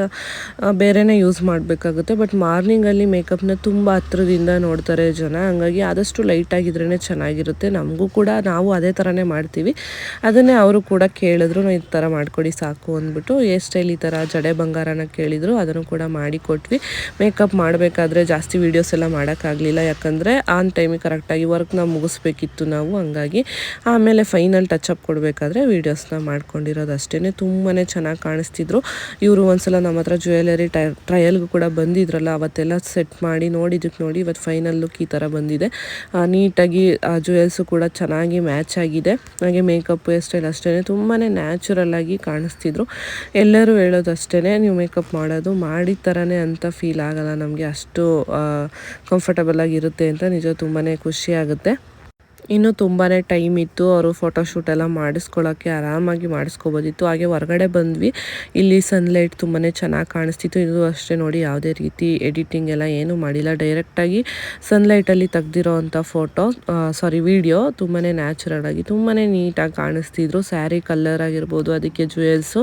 ಬೇರೆನೇ ಯೂಸ್ ಮಾಡಬೇಕಾಗುತ್ತೆ. ಬಟ್ ಮಾರ್ನಿಂಗಲ್ಲಿ ಮೇಕಪ್ನ ತುಂಬ ಹತ್ರದಿಂದ ನೋಡ್ತಾರೆ ಜನ. ಹಂಗಾಗಿ ಆದಷ್ಟು ಲೈಟಾಗಿದ್ರೇ ಚೆನ್ನಾಗಿರುತ್ತೆ. ನಮಗೂ ಕೂಡ ನಾವು ಅದೇ ಥರನೇ ಮಾಡ್ತೀವಿ. ಅದನ್ನೇ ಅವರು ಕೂಡ ಕೇಳಿದ್ರು, "ನಾವು ಈ ಥರ ಮಾಡಿಕೊಡಿ ಸಾಕು ಅಂದ್ಬಿಟ್ಟು ಹೇರ್ ಸ್ಟೈಲ್ ಈ ಥರ ಜಡೆ ಬಂಗಾರನ ಕೇಳಿದರು. ಅದನ್ನು ಕೂಡ ಮಾಡಿಕೊಟ್ವಿ ಮೇಕಪ್ ಮಾಡಬೇಕಾದ್ರೆ ಜಾಸ್ತಿ ವೀಡಿಯೋಸ್ ಎಲ್ಲ ಮಾಡೋಕ್ಕಾಗಲಿಲ್ಲ. ಯಾಕಂದರೆ ಆನ್ ಟೈಮಿಗೆ ಕರೆಕ್ಟಾಗಿ ವರ್ಕ್ನ ಮುಗಿಸ್ಬೇಕಿತ್ತು ನಾವು. ಹಂಗಾಗಿ ಆಮೇಲೆ ಫೈನಲ್ ಟಚಪ್ ಕೊಡಬೇಕಾದ್ರೆ ವೀಡಿಯೋಸ್ನ ಮಾಡ್ಕೊಂಡಿರೋದು ಅಷ್ಟೇ ತುಂಬಾ ಚೆನ್ನಾಗಿ ಕಾಣಿಸ್ತಿದ್ರು. ಇವರು ಒಂದ್ಸಲ ನಮ್ಮ ಹತ್ರ ಜ್ಯುವೆಲರಿ ಟೈ ಟ್ರಯಲ್ಗೂ ಕೂಡ ಬಂದಿದ್ರಲ್ಲ ಅವತ್ತೆಲ್ಲ ಸೆಟ್ ಮಾಡಿ ನೋಡಿದ್ದಕ್ಕೆ ನೋಡಿ ಇವತ್ತು ಫೈನಲ್ ಲುಕ್ ಈ ಥರ ಬಂದಿದೆ. ಆ, ನೀಟಾಗಿ ಜುವೆಲ್ಸು ಕೂಡ ಚೆನ್ನಾಗಿ ಮ್ಯಾಚ್ ಆಗಿದೆ. ಹಾಗೆ ಮೇಕಪ್ ಹೇರ್ ಸ್ಟೈಲ್ ಅಷ್ಟೇ ತುಂಬಾ ನ್ಯಾಚುರಲ್ ಆಗಿ ಕಾಣಿಸ್ತಿದ್ರು. ಎಲ್ಲರೂ ಹೇಳೋದು ಅಷ್ಟೇ ನೀವು ಮೇಕಪ್ ಮಾಡೋದು ಮಾಡಿದ ಥರನೇ ಅಂತ ಫೀಲ್ ಆಗಲ್ಲ ನಮಗೆ. ಅಷ್ಟು ಕಂಫರ್ಟಬಲ್ ಆಗಿರುತ್ತೆ ಅಂತ ನಿಜ ತುಂಬಾ ಖುಷಿ ಆಗುತ್ತೆ. ಇನ್ನೂ ತುಂಬಾ ಟೈಮ್ ಇತ್ತು ಅವರು ಫೋಟೋಶೂಟ್ ಎಲ್ಲ ಮಾಡಿಸ್ಕೊಳ್ಳೋಕ್ಕೆ ಆರಾಮಾಗಿ ಮಾಡಿಸ್ಕೋಬೋದಿತ್ತು. ಹಾಗೆ ಹೊರಗಡೆ ಬಂದ್ವಿ. ಇಲ್ಲಿ ಸನ್ಲೈಟ್ ತುಂಬಾ ಚೆನ್ನಾಗಿ ಕಾಣಿಸ್ತಿತ್ತು. ಇದು ಅಷ್ಟೇ ನೋಡಿ ಯಾವುದೇ ರೀತಿ ಎಡಿಟಿಂಗ್ ಎಲ್ಲ ಏನೂ ಮಾಡಿಲ್ಲ. ಡೈರೆಕ್ಟಾಗಿ ಸನ್ಲೈಟಲ್ಲಿ ತೆಗ್ದಿರೋ ಅಂಥ ಫೋಟೋ ಸಾರಿ ವಿಡಿಯೋ ತುಂಬಾ ನ್ಯಾಚುರಲ್ ಆಗಿ ತುಂಬಾ ನೀಟಾಗಿ ಕಾಣಿಸ್ತಿದ್ರು. ಸ್ಯಾರಿ ಕಲರ್ ಆಗಿರ್ಬೋದು, ಅದಕ್ಕೆ ಜ್ಯುವೆಲ್ಸು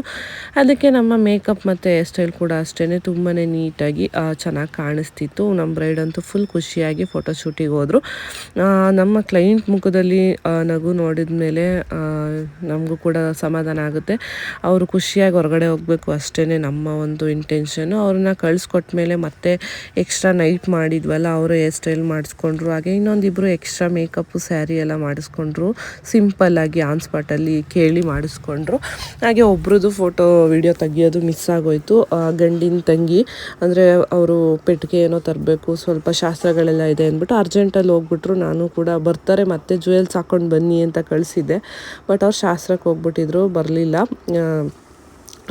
ಅದಕ್ಕೆ ನಮ್ಮ ಮೇಕಪ್ ಮತ್ತು ಹೇರ್ ಸ್ಟೈಲ್ ಕೂಡ ಅಷ್ಟೇ ತುಂಬಾ ನೀಟಾಗಿ ಚೆನ್ನಾಗಿ ಕಾಣಿಸ್ತಿತ್ತು. ನಮ್ಮ ಬ್ರೈಡ್ ಅಂತೂ ಫುಲ್ ಖುಷಿಯಾಗಿ ಫೋಟೋಶೂಟಿಗೆ ಹೋದರು. ನಮ್ಮ ಕ್ಲೈಂಟ್ ಮುಖದಲ್ಲಿ ನಗು ನೋಡಿದ ಮೇಲೆ ನಮಗೂ ಕೂಡ ಸಮಾಧಾನ ಆಗುತ್ತೆ. ಅವರು ಖುಷಿಯಾಗಿ ಹೊರಗಡೆ ಹೋಗಬೇಕು ಅಷ್ಟೇ ನಮ್ಮ ಒಂದು ಇಂಟೆನ್ಷನ್ನು ಅವ್ರನ್ನ ಕಳಿಸ್ಕೊಟ್ಟ ಮೇಲೆ ಮತ್ತೆ ಎಕ್ಸ್ಟ್ರಾ ನೈಟ್ ಮಾಡಿದ್ವಲ್ಲ, ಅವರು ಹೇರ್ ಸ್ಟೈಲ್ ಮಾಡಿಸ್ಕೊಂಡ್ರು. ಹಾಗೆ ಇನ್ನೊಂದಿಬ್ಬರು ಎಕ್ಸ್ಟ್ರಾ ಮೇಕಪ್ಪು ಸ್ಯಾರಿ ಎಲ್ಲ ಮಾಡಿಸ್ಕೊಂಡ್ರು. ಸಿಂಪಲ್ಲಾಗಿ ಆನ್ ಸ್ಪಾಟಲ್ಲಿ ಕೇಳಿ ಮಾಡಿಸ್ಕೊಂಡ್ರು. ಹಾಗೆ ಒಬ್ರದ್ದು ಫೋಟೋ ವಿಡಿಯೋ ತೆಗಿಯೋದು ಮಿಸ್ ಆಗೋಯ್ತು. ಗಂಡಿನ ತಂಗಿ, ಅಂದರೆ ಅವರು ಪೆಟ್ಟಿಗೆ ಏನೋ ತರಬೇಕು, ಸ್ವಲ್ಪ ಶಾಸ್ತ್ರಗಳೆಲ್ಲ ಇದೆ ಅಂದ್ಬಿಟ್ಟು ಅರ್ಜೆಂಟಲ್ಲಿ ಹೋಗ್ಬಿಟ್ರು. ನಾನು ಕೂಡ ಬರ್ತಾರೆ ಮತ್ತೆ. ಜುವೆಲ್ಸ್ ಹಾಕೊಂಡು ಬನ್ನಿ ಅಂತ ಕಳಿಸಿದ್ದೆ. ಬಟ್ ಅವ್ರು ಶಾಸ್ತ್ರಕ್ಕೆ ಹೋಗ್ಬಿಟ್ಟಿದ್ರು, ಬರಲಿಲ್ಲ.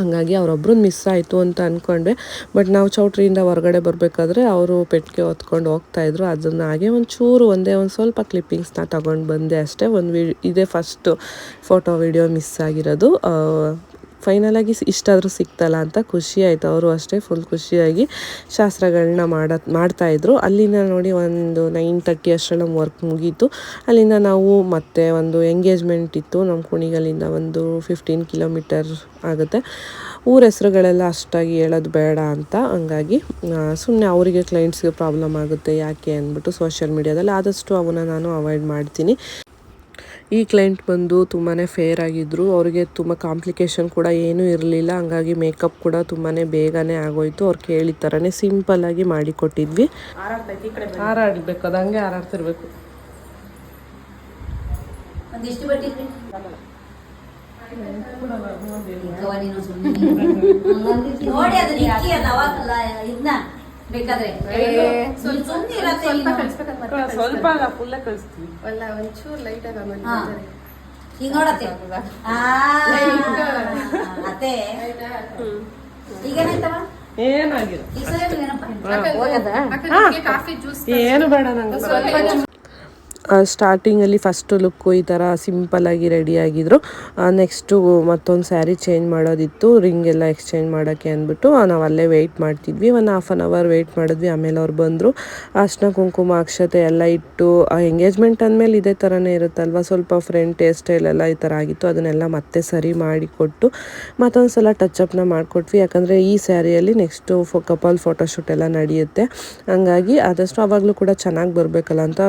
ಹಂಗಾಗಿ ಅವರೊಬ್ರು ಮಿಸ್ ಆಯಿತು ಅಂತ ಅಂದ್ಕೊಂಡೆ ಬಟ್ ನಾವು ಚೌಟ್ರಿಯಿಂದ ಹೊರಗಡೆ ಬರಬೇಕಾದ್ರೆ ಅವರು ಪೆಟ್ಟಿಗೆ ಹೊತ್ಕೊಂಡು ಹೋಗ್ತಾಯಿದ್ರು ಅದನ್ನು ಹಾಗೆ ಒಂಚೂರು ಒಂದೇ ಒಂದು ಸ್ವಲ್ಪ ಕ್ಲಿಪ್ಪಿಂಗ್ಸ್ನ ತಗೊಂಡು ಬಂದೆ ಅಷ್ಟೇ. ಒಂದು ವಿ, ಇದೇ ಫಸ್ಟು ಫೋಟೋ ವಿಡಿಯೋ ಮಿಸ್ ಆಗಿರೋದು. ಫೈನಲಾಗಿ ಇಷ್ಟಾದರೂ ಸಿಕ್ತಲ್ಲ ಅಂತ ಖುಷಿ ಆಯಿತು. ಅವರು ಅಷ್ಟೇ ಫುಲ್ ಖುಷಿಯಾಗಿ ಶಾಸ್ತ್ರಗಳನ್ನ ಮಾಡ ಮಾಡ್ತಾಯಿದ್ರು ಅಲ್ಲಿಂದ ನೋಡಿ ಒಂದು ನೈನ್ ತರ್ಟಿ ಅಷ್ಟರಲ್ಲಿ ನಮ್ಮ ವರ್ಕ್ ಮುಗೀತು. ಅಲ್ಲಿಂದ ನಾವು ಮತ್ತೆ ಒಂದು ಎಂಗೇಜ್ಮೆಂಟ್ ಇತ್ತು. ನಮ್ಮ ಕುಣಿಗಲ್ಲಿಂದ ಒಂದು ಫಿಫ್ಟೀನ್ ಕಿಲೋಮೀಟರ್ ಆಗುತ್ತೆ. ಊರ ಹೆಸರುಗಳೆಲ್ಲ ಅಷ್ಟಾಗಿ ಹೇಳೋದು ಬೇಡ ಅಂತ ಹಂಗಾಗಿ ಸುಮ್ಮನೆ ಅವರಿಗೆ ಕ್ಲೈಂಟ್ಸ್ಗೆ ಪ್ರಾಬ್ಲಮ್ ಆಗುತ್ತೆ ಯಾಕೆ ಅಂದ್ಬಿಟ್ಟು ಸೋಷಿಯಲ್ ಮೀಡಿಯಾದಲ್ಲಿ ಆದಷ್ಟು ಅವನ್ನ ನಾನು ಅವಾಯ್ಡ್ ಮಾಡ್ತೀನಿ. ಈ ಕ್ಲೈಂಟ್ ಬಂದು ತುಂಬಾ ಫೇರ್ ಆಗಿದ್ದರು ಅವರಿಗೆ ತುಂಬ ಕಾಂಪ್ಲಿಕೇಶನ್ ಕೂಡ ಏನೂ ಇರಲಿಲ್ಲ. ಹಂಗಾಗಿ ಮೇಕಪ್ ಕೂಡ ತುಂಬಾ ಬೇಗನೆ ಆಗೋಯ್ತು. ಅವ್ರು ಕೇಳಿದ ಥರನೇ ಸಿಂಪಲ್ಲಾಗಿ ಮಾಡಿಕೊಟ್ಟಿದ್ವಿ ಹಾರಾಡಬೇಕು ಅದು ಹಂಗೆ ಹಾರಾಡ್ತಿರ್ಬೇಕು. ನೋಡಿ ಬೇಕಾದ್ರೆ. ಫುಲ್ಲೇ ಕಳಿಸ್ತೀವಿ ಅಲ್ಲ ಒಂಚೂರು ಲೈಟ್ ಆಗಿ ಹಾ. ಈಗ ನೋಡತ್ತೆ. ಅತ್ತೆ ಈಗೇನಾಯ್ತವ ಏನಾಗಿಲ್ಲ. ಏನು ಬೇಡ ನಂಗೆ. ಸ್ಟಾರ್ಟಿಂಗಲ್ಲಿ ಫಸ್ಟ್ ಲುಕ್ಕು ಈ ಥರ ಸಿಂಪಲ್ಲಾಗಿ ರೆಡಿ ಆಗಿದ್ರು. ನೆಕ್ಸ್ಟು ಮತ್ತೊಂದು ಸ್ಯಾರಿ ಚೇಂಜ್ ಮಾಡೋದಿತ್ತು. ರಿಂಗ್ ಎಲ್ಲ ಎಕ್ಸ್ಚೇಂಜ್ ಮಾಡೋಕ್ಕೆ ಅಂದ್ಬಿಟ್ಟು ನಾವು ಅಲ್ಲೇ ವೆಯ್ಟ್ ಮಾಡ್ತಿದ್ವಿ. One half an hour wait ಮಾಡಿದ್ವಿ. ಆಮೇಲೆ ಅವ್ರು ಬಂದರು. ಅರ್ಶಿನ, ಕುಂಕುಮ, ಅಕ್ಷತೆ ಎಲ್ಲ ಇಟ್ಟು ಎಂಗೇಜ್ಮೆಂಟ್ ಅಂದಮೇಲೆ ಇದೇ ಥರನೇ ಇರುತ್ತಲ್ವ? ಸ್ವಲ್ಪ ಫ್ರೆಂಟ್ ಹೇರ್ ಸ್ಟೈಲ್ ಎಲ್ಲ ಈ ಥರ ಆಗಿತ್ತು. ಅದನ್ನೆಲ್ಲ ಮತ್ತೆ ಸರಿ ಮಾಡಿಕೊಟ್ಟು ಮತ್ತೊಂದು ಸಲ ಟಚಪ್ನ ಮಾಡಿಕೊಟ್ವಿ. ಯಾಕಂದರೆ ಈ ಸ್ಯಾರಿಯಲ್ಲಿ ನೆಕ್ಸ್ಟು ಫೋ ಕಪಲ್ ಫೋಟೋಶೂಟ್ ಎಲ್ಲ ನಡೆಯುತ್ತೆ. ಹಂಗಾಗಿ ಆದಷ್ಟು ಆವಾಗಲೂ ಕೂಡ ಚೆನ್ನಾಗಿ ಬರಬೇಕಲ್ಲ ಅಂತ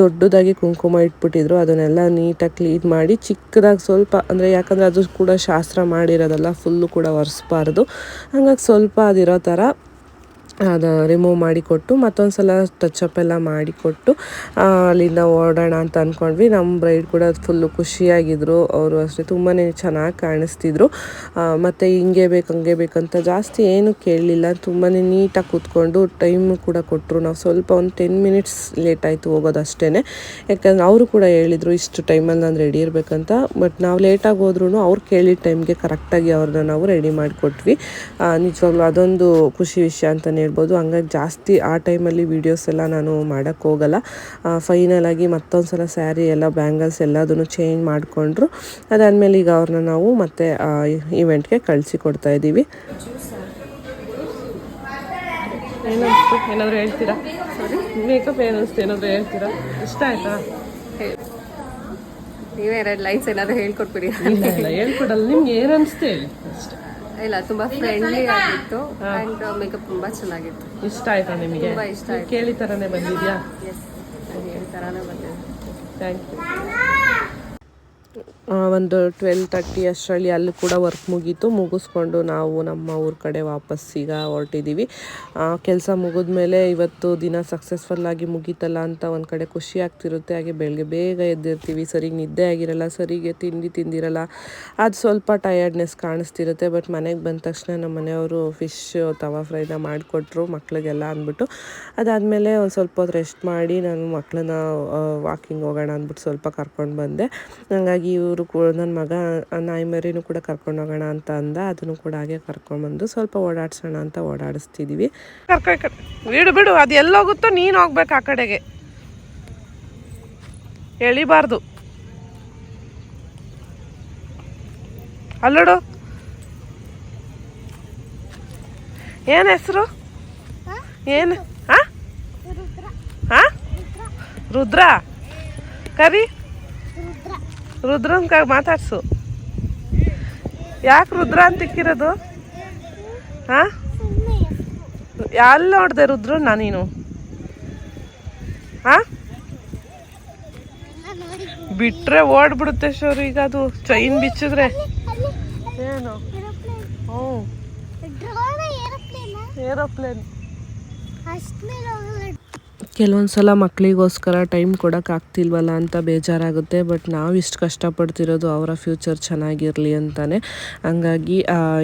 ದೊಡ್ಡದಾಗಿ ಕುಂಕುಮ ಇಟ್ಬಿಟ್ಟಿದ್ರು. ಅದನ್ನೆಲ್ಲ ನೀಟಾಗಿ ಕ್ಲೀನ್ ಮಾಡಿ ಚಿಕ್ಕದಾಗಿ ಸ್ವಲ್ಪ, ಅಂದರೆ ಯಾಕಂದರೆ ಅದು ಕೂಡ ಶಾಸ್ತ್ರ ಮಾಡಿರೋದಲ್ಲ ಫುಲ್ಲು ಕೂಡ ಒರೆಸ್ಬಾರ್ದು. ಹಂಗಾಗಿ ಸ್ವಲ್ಪ ಅದಿರೋ ಥರ ಅದು ರಿಮೂವ್ ಮಾಡಿಕೊಟ್ಟು ಮತ್ತೊಂದು ಸಲ ಟಚಪ್ ಎಲ್ಲ ಮಾಡಿಕೊಟ್ಟು ಅಲ್ಲಿಂದ ಓಡೋಣ ಅಂತ ಅಂದ್ಕೊಂಡ್ವಿ ನಮ್ಮ ಬ್ರೈಡ್ ಕೂಡ ಫುಲ್ಲು ಖುಷಿಯಾಗಿದ್ದರು ಅವರು ಅಷ್ಟೇ ತುಂಬಾ ಚೆನ್ನಾಗಿ ಕಾಣಿಸ್ತಿದ್ರು. ಮತ್ತು ಹಿಂಗೆ ಬೇಕು, ಹಂಗೆ ಬೇಕಂತ ಜಾಸ್ತಿ ಏನು ಕೇಳಲಿಲ್ಲ. ತುಂಬಾ ನೀಟಾಗಿ ಕೂತ್ಕೊಂಡು ಟೈಮ್ ಕೂಡ ಕೊಟ್ಟರು ನಾವು ಸ್ವಲ್ಪ ಒಂದು ಟೆನ್ ಮಿನಿಟ್ಸ್ ಲೇಟ್ ಆಯಿತು ಹೋಗೋದು ಅಷ್ಟೇ ಯಾಕಂದ್ರೆ ಅವರು ಕೂಡ ಹೇಳಿದರು, ಇಷ್ಟು ಟೈಮಲ್ಲಿ ನಾನು ರೆಡಿ ಇರಬೇಕಂತ. ಬಟ್ ನಾವು ಲೇಟಾಗಿ ಹೋದ್ರೂ ಅವ್ರು ಕೇಳಿದ ಟೈಮ್ಗೆ ಕರೆಕ್ಟಾಗಿ ಅವ್ರನ್ನ ನಾವು ರೆಡಿ ಮಾಡಿಕೊಟ್ವಿ. ನಿಜವಾಗ್ಲೂ ಅದೊಂದು ಖುಷಿ ವಿಷಯ ಅಂತಲೇ ಹೇಳ್ಬೋದು. ಹಂಗಾಗಿ ಜಾಸ್ತಿ ಆ ಟೈಮಲ್ಲಿ ವೀಡಿಯೋಸ್ ಎಲ್ಲ ನಾನು ಮಾಡೋಕ್ಕೆ ಹೋಗಲ್ಲ. ಫೈನಲ್ ಆಗಿ ಮತ್ತೊಂದು ಸಲ ಸ್ಯಾರಿ ಎಲ್ಲ ಬ್ಯಾಂಗಲ್ಸ್ ಎಲ್ಲದನ್ನು ಚೇಂಜ್ ಮಾಡಿಕೊಂಡ್ರು. ಅದಾದಮೇಲೆ ಈಗ ಅವ್ರನ್ನ ನಾವು ಮತ್ತೆ ಇವೆಂಟ್ಗೆ ಕಳಿಸಿ ಕೊಡ್ತಾ ಇದ್ದೀವಿ. ಏನಿಸ್ತು ಏನಾದರೂ ಹೇಳ್ತೀರಾ? ಮೇಕಪ್ ಏನಿಸ್ತು ಏನಾದರೂ ಹೇಳ್ತೀರಾ? ಇಷ್ಟ ಆಯ್ತಾ? ನೀವೇ ಎರಡು ಲೈನ್ಸ್ ಏನಾದ್ರು ಹೇಳ್ಕೊಟ್ಬಿಡಿ. ಇಲ್ಲ ಇಲ್ಲ ಹೇಳ್ಕೊಡಲ್ಲ. ನಿಮ್ಗೆ ಏನು ಅನಿಸ್ತು ಹೇಳಿ ಅಷ್ಟೇ ಇಲ್ಲ ತುಂಬಾ ಫ್ರೆಂಡ್ಲಿ ಆಗಿತ್ತು ಅಂಡ್ ಮೇಕಪ್ ತುಂಬಾ ಚೆನ್ನಾಗಿತ್ತು. ಇಷ್ಟ ಆಯ್ತಾ ನಿಮಗೆ? ತುಂಬಾ ಇಷ್ಟ ಆಯ್ತು. ಕೇಳಿ ಥರನೇ ಬಂದಿದ್ಯಾ? ಎಸ್ ಕೇಳಿ ತರಾನೇ ಬಂದಿದೆ ಥ್ಯಾಂಕ್ ಯು ಒಂದು ಟ್ವೆಲ್ ತರ್ಟಿ ಅಷ್ಟರಲ್ಲಿ ಅಲ್ಲಿ ಕೂಡ ವರ್ಕ್ ಮುಗೀತು. ಮುಗಿಸ್ಕೊಂಡು ನಾವು ನಮ್ಮ ಊರ ಕಡೆ ವಾಪಸ್ ಈಗ ಹೊರಟಿದ್ದೀವಿ ಕೆಲಸ ಮುಗಿದ್ಮೇಲೆ ಇವತ್ತು ದಿನ ಸಕ್ಸಸ್ಫುಲ್ಲಾಗಿ ಮುಗೀತಲ್ಲ ಅಂತ ಒಂದು ಕಡೆ ಖುಷಿ ಆಗ್ತಿರುತ್ತೆ. ಹಾಗೆ ಬೆಳಗ್ಗೆ ಬೇಗ ಎದ್ದಿರ್ತೀವಿ. ಸರಿಗೆ ನಿದ್ದೆ ಆಗಿರಲ್ಲ, ಸರಿಗೆ ತಿಂಡಿ ತಿಂದಿರಲ್ಲ. ಅದು ಸ್ವಲ್ಪ ಟಯರ್ಡ್ನೆಸ್ ಕಾಣಿಸ್ತಿರುತ್ತೆ. ಬಟ್ ಮನೆಗೆ ಬಂದ ತಕ್ಷಣ ನಮ್ಮ ಮನೆಯವರು ಫಿಶ್ ತವಾ ಫ್ರೈನ ಮಾಡಿಕೊಟ್ರು ಮಕ್ಳಿಗೆಲ್ಲ ಅಂದ್ಬಿಟ್ಟು. ಅದಾದಮೇಲೆ ಒಂದು ಸ್ವಲ್ಪ ಹೊತ್ತು ರೆಸ್ಟ್ ಮಾಡಿ ನಾನು ಮಕ್ಕಳನ್ನ ವಾಕಿಂಗ್ ಹೋಗೋಣ ಅಂದ್ಬಿಟ್ಟು ಸ್ವಲ್ಪ ಕರ್ಕೊಂಡು ಬಂದೆ. ಹಾಗಾಗಿ ಇವರು ಕೂಡ ನನ್ನ ಮಗ ನಾಯಿ ಮರಿನೂ ಕೂಡ ಕರ್ಕೊಂಡು ಹೋಗೋಣ ಅಂತ ಅಂದ. ಅದನ್ನು ಕೂಡ ಹಾಗೆ ಕರ್ಕೊಂಡ್ಬಂದು ಸ್ವಲ್ಪ ಓಡಾಡ್ಸೋಣ ಅಂತ ಕಡೆ ಬಿಡು ಬಿಡು. ಅದು ಎಲ್ಲೋಗುತ್ತೋ ನೀನು ಹೋಗ್ಬೇಕು ಆ ಕಡೆಗೆ. ಎಳಿಬಾರ್ದು. ಅಲ್ಲೋಡು. ಏನು ಹೆಸರು? ಏನು? ಹಾಂ ಹಾಂ ರುದ್ರ. ಕರಿ. ರುದ್ರನ್ ಕ ಮಾತಾಡ್ಸು. ಯಾಕೆ ರುದ್ರ ಅಂತ ಇಕ್ಕಿರೋದು ಹಾಂ? ಎಲ್ಲಿ ನೋಡಿದೆ ರುದ್ರನ್ನ ನೀನು? ಹಾ? ಬಿಟ್ರೆ ಓಡ್ಬಿಡುತ್ತೆ ಶೋರು ಈಗ ಅದು. ಚೈನ್ ಬಿಚ್ಚಿದ್ರೆ. ಏನು? ಹ್ಞೂ. ಏರೋಪ್ಲೇನ್? ಕೆಲವೊಂದು ಸಲ ಮಕ್ಕಳಿಗೋಸ್ಕರ ಟೈಮ್ ಕೊಡೋಕ್ಕಾಗ್ತಿಲ್ವಲ್ಲ ಅಂತ ಬೇಜಾರಾಗುತ್ತೆ ಬಟ್ ನಾವು ಇಷ್ಟು ಕಷ್ಟಪಡ್ತಿರೋದು ಅವರ ಫ್ಯೂಚರ್ ಚೆನ್ನಾಗಿರಲಿ ಅಂತಾನೆ. ಹಂಗಾಗಿ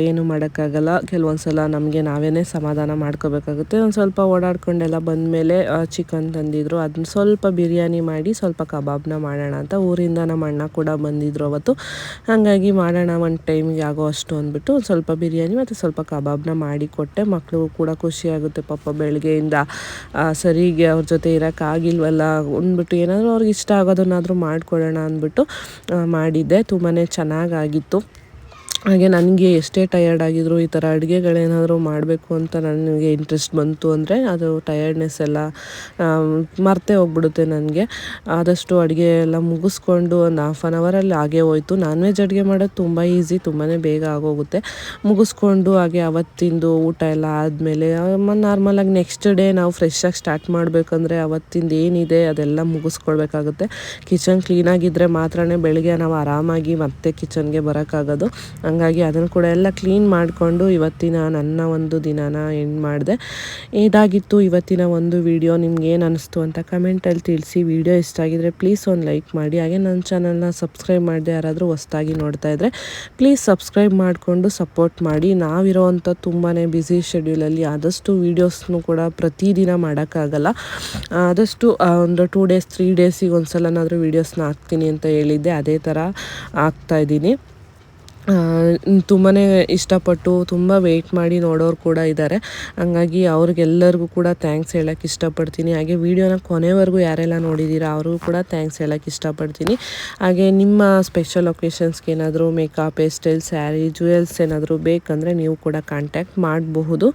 ಏನು ಮಾಡೋಕ್ಕಾಗಲ್ಲ. ಕೆಲವೊಂದು ಸಲ ನಮಗೆ ನಾವೇ ಸಮಾಧಾನ ಮಾಡ್ಕೋಬೇಕಾಗುತ್ತೆ. ಒಂದು ಸ್ವಲ್ಪ ಓಡಾಡ್ಕೊಂಡೆಲ್ಲ ಬಂದಮೇಲೆ ಚಿಕನ್ ತಂದಿದ್ರು. ಅದನ್ನ ಸ್ವಲ್ಪ ಬಿರಿಯಾನಿ ಮಾಡಿ ಸ್ವಲ್ಪ ಕಬಾಬ್ನ ಮಾಡೋಣ ಅಂತ ಊರಿಂದ ನಮ್ಮ ಅಣ್ಣ ಕೂಡ ಬಂದಿದ್ರು ಅವತ್ತು. ಹಾಗಾಗಿ ಮಾಡೋಣ ಒಂದು ಟೈಮಿಗೆ ಆಗೋ ಅಷ್ಟು ಅಂದ್ಬಿಟ್ಟು ಒಂದು ಸ್ವಲ್ಪ ಬಿರಿಯಾನಿ ಮತ್ತು ಸ್ವಲ್ಪ ಕಬಾಬ್ನ ಮಾಡಿ ಕೊಟ್ಟೆ. ಮಕ್ಕಳು ಕೂಡ ಖುಷಿಯಾಗುತ್ತೆ ಪಾಪ ಬೆಳಗ್ಗೆಯಿಂದ ಆ, ಅವ್ರ ಜೊತೆ ಇರೋಕ್ಕಾಗಿಲ್ವಲ್ಲ ಅಂದ್ಬಿಟ್ಟು ಏನಾದರೂ ಅವ್ರಿಗೆ ಇಷ್ಟ ಆಗೋದನ್ನಾದರೂ ಮಾಡಿಕೊಡೋಣ ಅಂದ್ಬಿಟ್ಟು ಮಾಡಿದ್ದೆ. ತುಂಬಾ ಚೆನ್ನಾಗಾಗಿತ್ತು. ಹಾಗೆ ನನಗೆ ಎಷ್ಟೇ ಟಯರ್ಡ್ ಆಗಿದ್ರು ಈ ಥರ ಅಡುಗೆಗಳೇನಾದರೂ ಮಾಡಬೇಕು ಅಂತ ನನಗೆ ಇಂಟ್ರೆಸ್ಟ್ ಬಂತು ಅಂದರೆ ಅದು ಟಯರ್ಡ್ನೆಸ್ ಎಲ್ಲ ಮರ್ತೇ ಹೋಗ್ಬಿಡುತ್ತೆ ನನಗೆ. ಆದಷ್ಟು ಅಡುಗೆ ಎಲ್ಲ ಮುಗಿಸ್ಕೊಂಡು ಒಂದು ಹಾಫ್ ಆನ್ ಅವರಲ್ಲಿ ಆಗೇ ಹೋಯ್ತು. ನಾನ್ ವೆಜ್ ಅಡುಗೆ ಮಾಡೋದು ತುಂಬ ಈಸಿ ತುಂಬಾ ಬೇಗ ಆಗೋಗುತ್ತೆ. ಮುಗಿಸ್ಕೊಂಡು ಹಾಗೆ ಅವತ್ತಿಂದು ಊಟ ಎಲ್ಲ ಆದಮೇಲೆ ನಾರ್ಮಲಾಗಿ ನೆಕ್ಸ್ಟ್ ಡೇ ನಾವು ಫ್ರೆಶ್ಶಾಗಿ ಸ್ಟಾರ್ಟ್ ಮಾಡಬೇಕಂದ್ರೆ ಅವತ್ತಿಂದ ಏನಿದೆ ಅದೆಲ್ಲ ಮುಗಿಸ್ಕೊಳ್ಬೇಕಾಗುತ್ತೆ. ಕಿಚನ್ ಕ್ಲೀನಾಗಿದ್ದರೆ ಮಾತ್ರ ಬೆಳಗ್ಗೆ ನಾವು ಆರಾಮಾಗಿ ಮತ್ತೆ ಕಿಚನ್ಗೆ ಬರೋಕ್ಕಾಗೋದು. ಹಂಗಾಗಿ ಅದನ್ನು ಕೂಡ ಎಲ್ಲ ಕ್ಲೀನ್ ಮಾಡಿಕೊಂಡು ಇವತ್ತಿನ ನನ್ನ ಒಂದು ದಿನನ ಎಂಡ್ ಮಾಡಿದೆ. ಇದಾಗಿತ್ತು ಇವತ್ತಿನ ಒಂದು ವಿಡಿಯೋ ನಿಮ್ಗೆ ಏನು ಅನ್ನಿಸ್ತು ಅಂತ ಕಮೆಂಟಲ್ಲಿ ತಿಳಿಸಿ. ವಿಡಿಯೋ ಇಷ್ಟ ಆಗಿದ್ರೆ ಪ್ಲೀಸ್ ಒಂದು ಲೈಕ್ ಮಾಡಿ. ಹಾಗೆ ನನ್ನ ಚಾನಲ್ನ ಸಬ್ಸ್ಕ್ರೈಬ್ ಮಾಡಿದೆ ಯಾರಾದರೂ ಹೊಸ್ದಾಗಿ ನೋಡ್ತಾ ಇದ್ದರೆ ಪ್ಲೀಸ್ ಸಬ್ಸ್ಕ್ರೈಬ್ ಮಾಡಿಕೊಂಡು ಸಪೋರ್ಟ್ ಮಾಡಿ. ನಾವಿರೋವಂಥ ತುಂಬಾ ಬ್ಯುಸಿ ಶೆಡ್ಯೂಲಲ್ಲಿ ಆದಷ್ಟು ವೀಡಿಯೋಸ್ನು ಕೂಡ ಪ್ರತಿದಿನ ಮಾಡೋಕ್ಕಾಗಲ್ಲ. ಆದಷ್ಟು ಒಂದು ಟೂ ಡೇಸ್ ತ್ರೀ ಡೇಸಿಗೆ ಒಂದು ಸಲನಾದರೂ ವೀಡಿಯೋಸ್ನ ಹಾಕ್ತೀನಿ ಅಂತ ಹೇಳಿದ್ದೆ. ಅದೇ ಥರ ಹಾಕ್ತಾ ಇದ್ದೀನಿ. ತುಂಬಾ ಇಷ್ಟಪಟ್ಟು ತುಂಬ ವೆಯ್ಟ್ ಮಾಡಿ ನೋಡೋರು ಕೂಡ ಇದ್ದಾರೆ ಹಂಗಾಗಿ ಅವ್ರಿಗೆಲ್ಲರಿಗೂ ಕೂಡ ಥ್ಯಾಂಕ್ಸ್ ಹೇಳೋಕ್ಕೆ ಇಷ್ಟಪಡ್ತೀನಿ. ಹಾಗೆ ವೀಡಿಯೋನ ಕೊನೆವರೆಗೂ ಯಾರೆಲ್ಲ ನೋಡಿದ್ದೀರಾ ಅವ್ರಿಗೂ ಕೂಡ ಥ್ಯಾಂಕ್ಸ್ ಹೇಳೋಕ್ಕೆ ಇಷ್ಟಪಡ್ತೀನಿ. ಹಾಗೆ ನಿಮ್ಮ ಸ್ಪೆಷಲ್ ಒಕೇಶನ್ಸ್ಗೆ ಏನಾದರೂ ಮೇಕಪ್ ಹೇರ್ ಸ್ಯಾರಿ ಜುವೆಲ್ಸ್ ಏನಾದರೂ ಬೇಕಂದರೆ ನೀವು ಕೂಡ ಕಾಂಟ್ಯಾಕ್ಟ್ ಮಾಡಬಹುದು.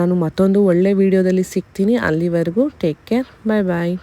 ನಾನು ಮತ್ತೊಂದು ಒಳ್ಳೆ ವೀಡಿಯೋದಲ್ಲಿ ಸಿಗ್ತೀನಿ. ಅಲ್ಲಿವರೆಗೂ ಟೇಕ್ ಕೇರ್ ಬಾಯ್ ಬಾಯ್